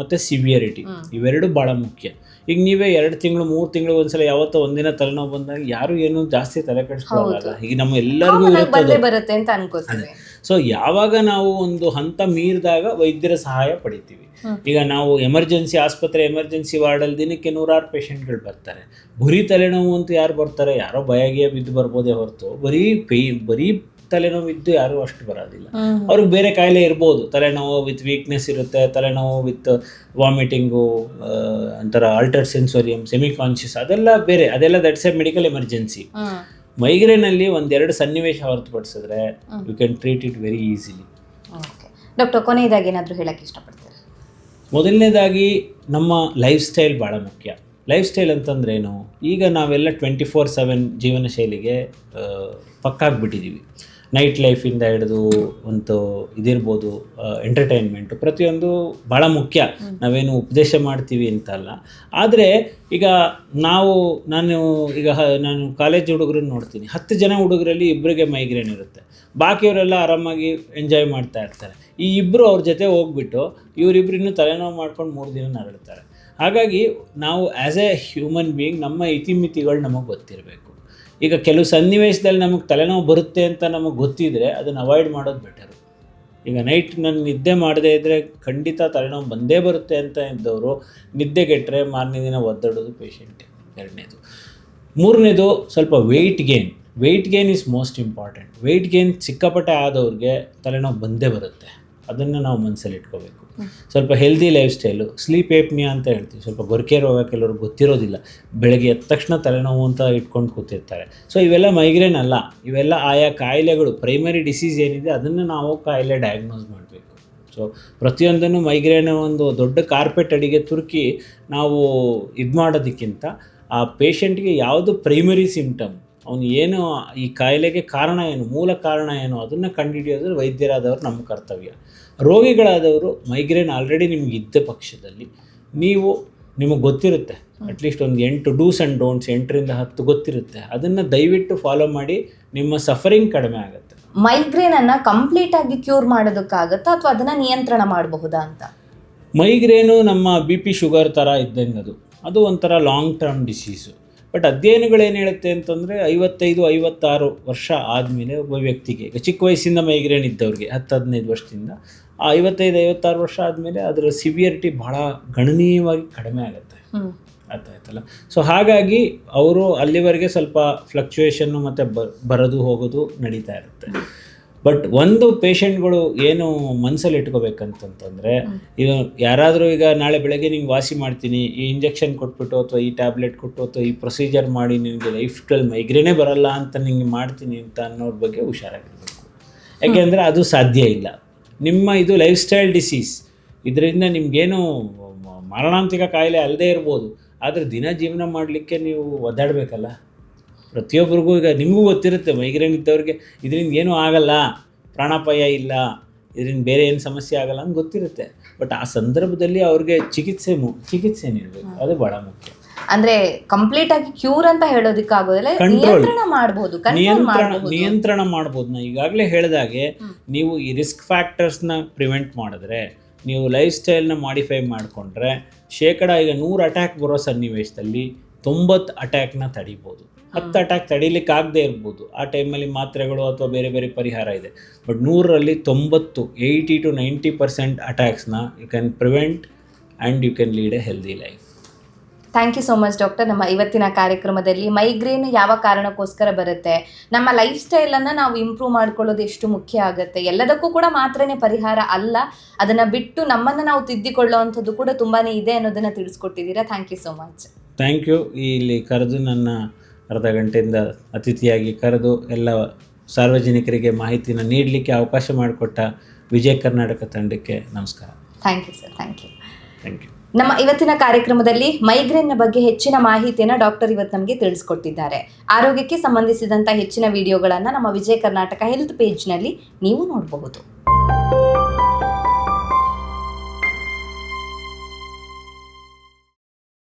ಮತ್ತು ಸಿವಿಯರಿಟಿ ಇವೆರಡು ಭಾಳ ಮುಖ್ಯ. ಈಗ ನೀವೇ ಎರಡು ತಿಂಗಳು ಮೂರು ತಿಂಗಳು ಒಂದ್ಸಲ ಯಾವತ್ತೋ ಒಂದಿನ ತಲೆನೋವು ಬಂದಾಗ ಯಾರು ಏನು ಜಾಸ್ತಿ ತಲೆ ಕೆಡಿಸ್ಕೊಳ್ಳಲ್ಲ. ಈಗ ನಮ್ಮ ಎಲ್ಲರಿಗೂ ಬರುತ್ತೆ ಅಂತ ಅನ್ಕೋತೀವಿ ಸೊ ಯಾವಾಗ ನಾವು ಒಂದು ಹಂತ ಮೀರಿದಾಗ ವೈದ್ಯರ ಸಹಾಯ ಪಡಿತೀವಿ. ಈಗ ನಾವು ಎಮರ್ಜೆನ್ಸಿ ಆಸ್ಪತ್ರೆ ಎಮರ್ಜೆನ್ಸಿ ವಾರ್ಡಲ್ಲಿ ದಿನಕ್ಕೆ ನೂರಾರು ಪೇಷಂಟ್ಗಳು ಬರ್ತಾರೆ. ಬರೀ ತಲೆನೋವು ಅಂತ ಯಾರು ಬರ್ತಾರೆ? ಯಾರೋ ಭಯಗೆ ಬಿದ್ದು ಬರ್ಬೋದೇ ಹೊರತು ಬರೀ ಪೇ ಬರೀ ತಲೆನೋವು ಇದ್ದು ಯಾರು ಅಷ್ಟು ಬರೋದಿಲ್ಲ. ಅವ್ರಿಗೆ ಬೇರೆ ಕಾಯಿಲೆ ಇರ್ಬೋದು. ತಲೆನೋವು ವಿತ್ ವೀಕ್ನೆಸ್ ಇರುತ್ತೆ ತಲೆನೋವು ವಿತ್ ವಾಮಿಟಿಂಗು ಒಂಥರ ಆಲ್ಟರ್ ಸೆನ್ಸೋರಿಯಂ ಸೆಮಿ ಕಾನ್ಷಿಯಸ್ ಅದೆಲ್ಲ ಬೇರೆ. ಅದೆಲ್ಲ ದಟ್ಸ್ ಎ ಮೆಡಿಕಲ್ ಎಮರ್ಜೆನ್ಸಿ. ಮೈಗ್ರೇನಲ್ಲಿ ಒಂದೆರಡು ಸನ್ನಿವೇಶ ಹೊರತುಪಡಿಸಿದ್ರೆ you can treat it very easily okay doctor ಕೊನೆಯದಾಗಿ ಏನಾದರೂ ಹೇಳಕ್ಕೆ ಇಷ್ಟಪಡ್ತೀರಾ? ಮೊದಲನೇದಾಗಿ ನಮ್ಮ ಲೈಫ್ ಸ್ಟೈಲ್ ಭಾಳ ಮುಖ್ಯ. ಲೈಫ್ ಸ್ಟೈಲ್ ಅಂತಂದ್ರೇನು? ಈಗ ನಾವೆಲ್ಲ ಟ್ವೆಂಟಿ ಫೋರ್ ಸೆವೆನ್ ಜೀವನ ಶೈಲಿಗೆ ಪಕ್ಕಾಗ್ಬಿಟ್ಟಿದ್ದೀವಿ ನೈಟ್ ಲೈಫಿಂದ ಹಿಡಿದು ಒಂದು ಇದಿರ್ಬೋದು ಎಂಟರ್ಟೈನ್ಮೆಂಟು ಪ್ರತಿಯೊಂದು ಭಾಳ ಮುಖ್ಯ. ನಾವೇನು ಉಪದೇಶ ಮಾಡ್ತೀವಿ ಅಂತಲ್ಲ. ಆದರೆ ಈಗ ನಾವು ನಾನು ಈಗ ನಾನು ಕಾಲೇಜ್ ಹುಡುಗರನ್ನ ನೋಡ್ತೀನಿ. ಹತ್ತು ಜನ ಹುಡುಗರಲ್ಲಿ ಇಬ್ಬರಿಗೆ ಮೈಗ್ರೇನ್ ಇರುತ್ತೆ. ಬಾಕಿಯವರೆಲ್ಲ ಆರಾಮಾಗಿ ಎಂಜಾಯ್ ಮಾಡ್ತಾ ಇರ್ತಾರೆ. ಈ ಇಬ್ಬರು ಅವ್ರ ಜೊತೆ ಹೋಗ್ಬಿಟ್ಟು ಇವರಿಬ್ಬರು ಇನ್ನೂ ತಲೆನೋವು ಮಾಡ್ಕೊಂಡು ಮೂರು ದಿನ ನರಳುತ್ತಾರೆ ಹಾಗಾಗಿ ನಾವು ಆ್ಯಸ್ ಎ ಹ್ಯೂಮನ್ ಬೀಯಿಂಗ್ ನಮ್ಮ ಇತಿಮಿತಿಗಳು ನಮಗೆ ಗೊತ್ತಿರಬೇಕು. ಈಗ ಕೆಲವು ಸನ್ನಿವೇಶದಲ್ಲಿ ನಮಗೆ ತಲೆನೋವು ಬರುತ್ತೆ ಅಂತ ನಮಗೆ ಗೊತ್ತಿದ್ರೆ ಅದನ್ನು ಅವಾಯ್ಡ್ ಮಾಡೋದು ಬೆಟರು ಈಗ ನೈಟ್ ನಾನು ನಿದ್ದೆ ಮಾಡದೇ ಇದ್ದರೆ ಖಂಡಿತ ತಲೆನೋವು ಬಂದೇ ಬರುತ್ತೆ ಅಂತ ಇದ್ದವರು ನಿದ್ದೆಗೆಟ್ಟರೆ ಮಾರನೇ ದಿನ ಒದ್ದಾಡೋದು ಪೇಷಂಟೇ ಎರಡನೇದು. ಮೂರನೇದು ಸ್ವಲ್ಪ weight gain weight gain is most important weight gain ಸಿಕ್ಕಾಪಟ್ಟೆ ಆದವ್ರಿಗೆ ತಲೆನೋವು ಬಂದೇ ಬರುತ್ತೆ. ಅದನ್ನು ನಾವು ಮನಸ್ಸಲ್ಲಿ ಇಟ್ಕೋಬೇಕು. ಸ್ವಲ್ಪ ಹೆಲ್ದಿ ಲೈಫ್ ಸ್ಟೈಲು ಸ್ಲೀಪ್ ಏಪ್ನಿಯಾ ಅಂತ ಹೇಳ್ತೀವಿ. ಸ್ವಲ್ಪ ಗೊರಕೆ ರೋಗ ಕೆಲವ್ರಿಗೆ ಗೊತ್ತಿರೋದಿಲ್ಲ. ಬೆಳಗ್ಗೆ ಎದ್ದ ತಕ್ಷಣ ತಲೆನೋವು ಅಂತ ಇಟ್ಕೊಂಡು ಕೂತಿರ್ತಾರೆ. ಸೊ ಇವೆಲ್ಲ ಮೈಗ್ರೇನ್ ಅಲ್ಲ. ಇವೆಲ್ಲ ಆಯಾ ಕಾಯಿಲೆಗಳು ಪ್ರೈಮರಿ ಡಿಸೀಸ್ ಏನಿದೆ ಅದನ್ನು ನಾವು ಕಾಯಿಲೆ ಡಯಾಗ್ನೋಸ್ ಮಾಡಬೇಕು. ಸೊ ಪ್ರತಿಯೊಂದನ್ನು ಮೈಗ್ರೇನ್ ಒಂದು ದೊಡ್ಡ ಕಾರ್ಪೆಟ್ ಅಡಿಗೆ ತುರುಕಿ ನಾವು ಇದು ಮಾಡೋದಕ್ಕಿಂತ ಆ ಪೇಷಂಟ್ಗೆ ಯಾವುದು ಪ್ರೈಮರಿ ಸಿಂಪ್ಟಮ್ ಅವನು ಏನು ಈ ಕಾಯಿಲೆಗೆ ಕಾರಣ ಏನು ಮೂಲ ಕಾರಣ ಏನು ಅದನ್ನು ಕಂಡುಹಿಡಿಯೋದ್ರೆ ವೈದ್ಯರಾದವರು ನಮ್ಮ ಕರ್ತವ್ಯ. ರೋಗಿಗಳಾದವರು ಮೈಗ್ರೇನ್ ಆಲ್ರೆಡಿ ನಿಮ್ಗೆ ಇದ್ದ ಪಕ್ಷದಲ್ಲಿ ನೀವು ನಿಮಗೆ ಗೊತ್ತಿರುತ್ತೆ ಅಟ್ಲೀಸ್ಟ್ ಒಂದು ಎಂಟು ಡೂಸ್ ಆ್ಯಂಡ್ ಡೋಂಟ್ಸ್ ಎಂಟರಿಂದ ಹತ್ತು ಗೊತ್ತಿರುತ್ತೆ. ಅದನ್ನು ದಯವಿಟ್ಟು ಫಾಲೋ ಮಾಡಿ ನಿಮ್ಮ ಸಫರಿಂಗ್ ಕಡಿಮೆ ಆಗುತ್ತೆ. ಮೈಗ್ರೇನ್ ಅನ್ನ ಕಂಪ್ಲೀಟ್ ಆಗಿ ಕ್ಯೂರ್ ಮಾಡೋದಕ್ಕಾಗತ್ತಾ ಅಥವಾ ಅದನ್ನ ನಿಯಂತ್ರಣ ಮಾಡಬಹುದಾ ಅಂತ? ಮೈಗ್ರೇನು ನಮ್ಮ ಬಿ ಪಿ ಶುಗರ್ ಥರ ಇದ್ದಂಗೆ ಅದು ಅದು ಒಂಥರ ಲಾಂಗ್ ಟರ್ಮ್ ಡಿಸೀಸು ಬಟ್ ಅಧ್ಯಯನಗಳೇನು ಹೇಳುತ್ತೆ ಅಂತಂದರೆ ಐವತ್ತೈದು ಐವತ್ತಾರು ವರ್ಷ ಆದಮೇಲೆ ಒಬ್ಬ ವ್ಯಕ್ತಿಗೆ ಈಗ ಚಿಕ್ಕ ವಯಸ್ಸಿಂದ ಮೈಗ್ರೇನ್ ಇದ್ದವ್ರಿಗೆ ಹತ್ತು ಹದಿನೈದು ವರ್ಷದಿಂದ ಆ ಐವತ್ತೈದು ಐವತ್ತಾರು ವರ್ಷ ಆದಮೇಲೆ ಅದರ ಸಿವಿಯರಿಟಿ ಭಾಳ ಗಣನೀಯವಾಗಿ ಕಡಿಮೆ ಆಗುತ್ತೆ. ಅರ್ಥ ಆಯ್ತಲ್ಲ? ಸೊ ಹಾಗಾಗಿ ಅವರು ಅಲ್ಲಿವರೆಗೆ ಸ್ವಲ್ಪ ಫ್ಲಕ್ಚುಯೇಷನ್ನು ಮತ್ತು ಬರೋದು ಹೋಗೋದು ನಡೀತಾ ಇರುತ್ತೆ. ಬಟ್ ಒಂದು ಪೇಷಂಟ್ಗಳು ಏನು ಮನಸ್ಸಲ್ಲಿ ಇಟ್ಕೋಬೇಕಂತಂತಂದರೆ, ಈಗ ಯಾರಾದರೂ ಈಗ ನಾಳೆ ಬೆಳಗ್ಗೆ ನಿಂಗೆ ವಾಸಿ ಮಾಡ್ತೀನಿ, ಈ ಇಂಜೆಕ್ಷನ್ ಕೊಟ್ಬಿಟ್ಟು ಅಥವಾ ಈ ಟ್ಯಾಬ್ಲೆಟ್ ಕೊಟ್ಟು ಅಥವಾ ಈ ಪ್ರೊಸೀಜರ್ ಮಾಡಿ ನಿಮಗೆ ಲೈಫ್ ಸ್ಟೈಲ್ ಮೈಗ್ರೇನೇ ಬರಲ್ಲ ಅಂತ ನಿಂಗೆ ಮಾಡ್ತೀನಿ ಅಂತ ಅನ್ನೋದ್ರ ಬಗ್ಗೆ ಹುಷಾರಾಗಿರಬೇಕು. ಯಾಕೆಂದರೆ ಅದು ಸಾಧ್ಯ ಇಲ್ಲ. ನಿಮ್ಮ ಇದು ಲೈಫ್ ಸ್ಟೈಲ್ ಡಿಸೀಸ್ ಇದರಿಂದ ನಿಮಗೇನು ಮಾರಣಾಂತಿಕ ಕಾಯಿಲೆ ಅಲ್ಲದೇ ಇರ್ಬೋದು. ಆದರೆ ದಿನ ಜೀವನ ಮಾಡಲಿಕ್ಕೆ ನೀವು ಒದ್ದಾಡಬೇಕಲ್ಲ. ಪ್ರತಿಯೊಬ್ಬರಿಗೂ ಈಗ ನಿಮಗೂ ಗೊತ್ತಿರುತ್ತೆ ಮೈಗ್ರೇನ್ ಇದ್ದವ್ರಿಗೆ ಇದರಿಂದ ಏನೂ ಆಗಲ್ಲ ಪ್ರಾಣಾಪಾಯ ಇಲ್ಲ ಇದರಿಂದ ಬೇರೆ ಏನು ಸಮಸ್ಯೆ ಆಗಲ್ಲ ಅಂತ ಗೊತ್ತಿರುತ್ತೆ. ಬಟ್ ಆ ಸಂದರ್ಭದಲ್ಲಿ ಅವ್ರಿಗೆ ಚಿಕಿತ್ಸೆ ಮು ಚಿಕಿತ್ಸೆ ನೀಡಬೇಕು. ಅದು ಭಾಳ ಮುಖ್ಯ. ಅಂದ್ರೆ ಕಂಪ್ಲೀಟ್ ಆಗಿ ಕ್ಯೂರ್ ಅಂತ ಹೇಳೋದಕ್ಕಾಗೋದಿಲ್ಲ ಆಗೋದಿಲ್ಲ ನಿಯಂತ್ರಣ ಮಾಡಬಹುದು ಕಂಟ್ರೋಲ್ ನಿಯಂತ್ರಣ ಮಾಡಬಹುದು ನಿಯಂತ್ರಣ ಮಾಡ್ಬೋದು. ನಾ ಈಗಾಗಲೇ ಹೇಳಿದಾಗೆ ನೀವು ಈ ರಿಸ್ಕ್ ಫ್ಯಾಕ್ಟರ್ಸ್ನ ಪ್ರಿವೆಂಟ್ ಮಾಡಿದ್ರೆ ನೀವು ಲೈಫ್ ಸ್ಟೈಲ್ನ ಮಾಡಿಫೈ ಮಾಡಿಕೊಂಡ್ರೆ ಶೇಕಡ ಈಗ ನೂರು ಅಟ್ಯಾಕ್ ಬರೋ ಸನ್ನಿವೇಶದಲ್ಲಿ ತೊಂಬತ್ತು ಅಟ್ಯಾಕ್ನ ತಡಿಬೋದು. ಹತ್ತು ಅಟ್ಯಾಕ್ ತಡಿಲಿಕ್ಕೆ ಆಗದೆ ಇರ್ಬೋದು. ಆ ಟೈಮಲ್ಲಿ ಮಾತ್ರೆಗಳು ಅಥವಾ ಬೇರೆ ಬೇರೆ ಪರಿಹಾರ ಇದೆ. ಬಟ್ ನೂರರಲ್ಲಿ ತೊಂಬತ್ತು eighty to ninety percent ಅಟ್ಯಾಕ್ಸ್ನ you can prevent and you can lead a healthy life thank you so much doctor ನಮ್ಮ ಇವತ್ತಿನ ಕಾರ್ಯಕ್ರಮದಲ್ಲಿ ಮೈಗ್ರೇನ್ ಯಾವ ಕಾರಣಕ್ಕೋಸ್ಕರ ಬರುತ್ತೆ? ನಮ್ಮ ಲೈಫ್ ಸ್ಟೈಲನ್ನು ನಾವು ಇಂಪ್ರೂವ್ ಮಾಡ್ಕೊಳ್ಳೋದು ಎಷ್ಟು ಮುಖ್ಯ ಆಗುತ್ತೆ? ಎಲ್ಲದಕ್ಕೂ ಕೂಡ ಮಾತ್ರನೇ ಪರಿಹಾರ ಅಲ್ಲ. ಅದನ್ನು ಬಿಟ್ಟು ನಮ್ಮನ್ನು ನಾವು ತಿದ್ದಿಕೊಳ್ಳುವಂಥದ್ದು ಕೂಡ ತುಂಬಾ ಇದೆ ಅನ್ನೋದನ್ನು ತಿಳಿಸ್ಕೊಟ್ಟಿದ್ದೀರಾ. Thank you so much thank you ಇಲ್ಲಿ ಕರೆದು ನನ್ನ ಅರ್ಧ ಗಂಟೆಯಿಂದ ಅತಿಥಿಯಾಗಿ ಕರೆದು ಎಲ್ಲ ಸಾರ್ವಜನಿಕರಿಗೆ ಮಾಹಿತಿನ ನೀಡಲಿಕ್ಕೆ ಅವಕಾಶ ಮಾಡಿಕೊಟ್ಟ ವಿಜಯ ಕರ್ನಾಟಕ ತಂಡಕ್ಕೆ ನಮಸ್ಕಾರ. Thank you sir thank you thank you ನಮ್ಮ ಇವತ್ತಿನ ಕಾರ್ಯಕ್ರಮದಲ್ಲಿ ಮೈಗ್ರೇನ್ನ ಬಗ್ಗೆ ಹೆಚ್ಚಿನ ಮಾಹಿತಿಯನ್ನು ಡಾಕ್ಟರ್ ಇವತ್ತು ನಮಗೆ ತಿಳಿಸ್ಕೊಟ್ಟಿದ್ದಾರೆ. ಆರೋಗ್ಯಕ್ಕೆ ಸಂಬಂಧಿಸಿದಂಥ ಹೆಚ್ಚಿನ ವಿಡಿಯೋಗಳನ್ನು ನಮ್ಮ ವಿಜಯ ಕರ್ನಾಟಕ ಹೆಲ್ತ್ ಪೇಜ್ನಲ್ಲಿ ನೀವು ನೋಡಬಹುದು.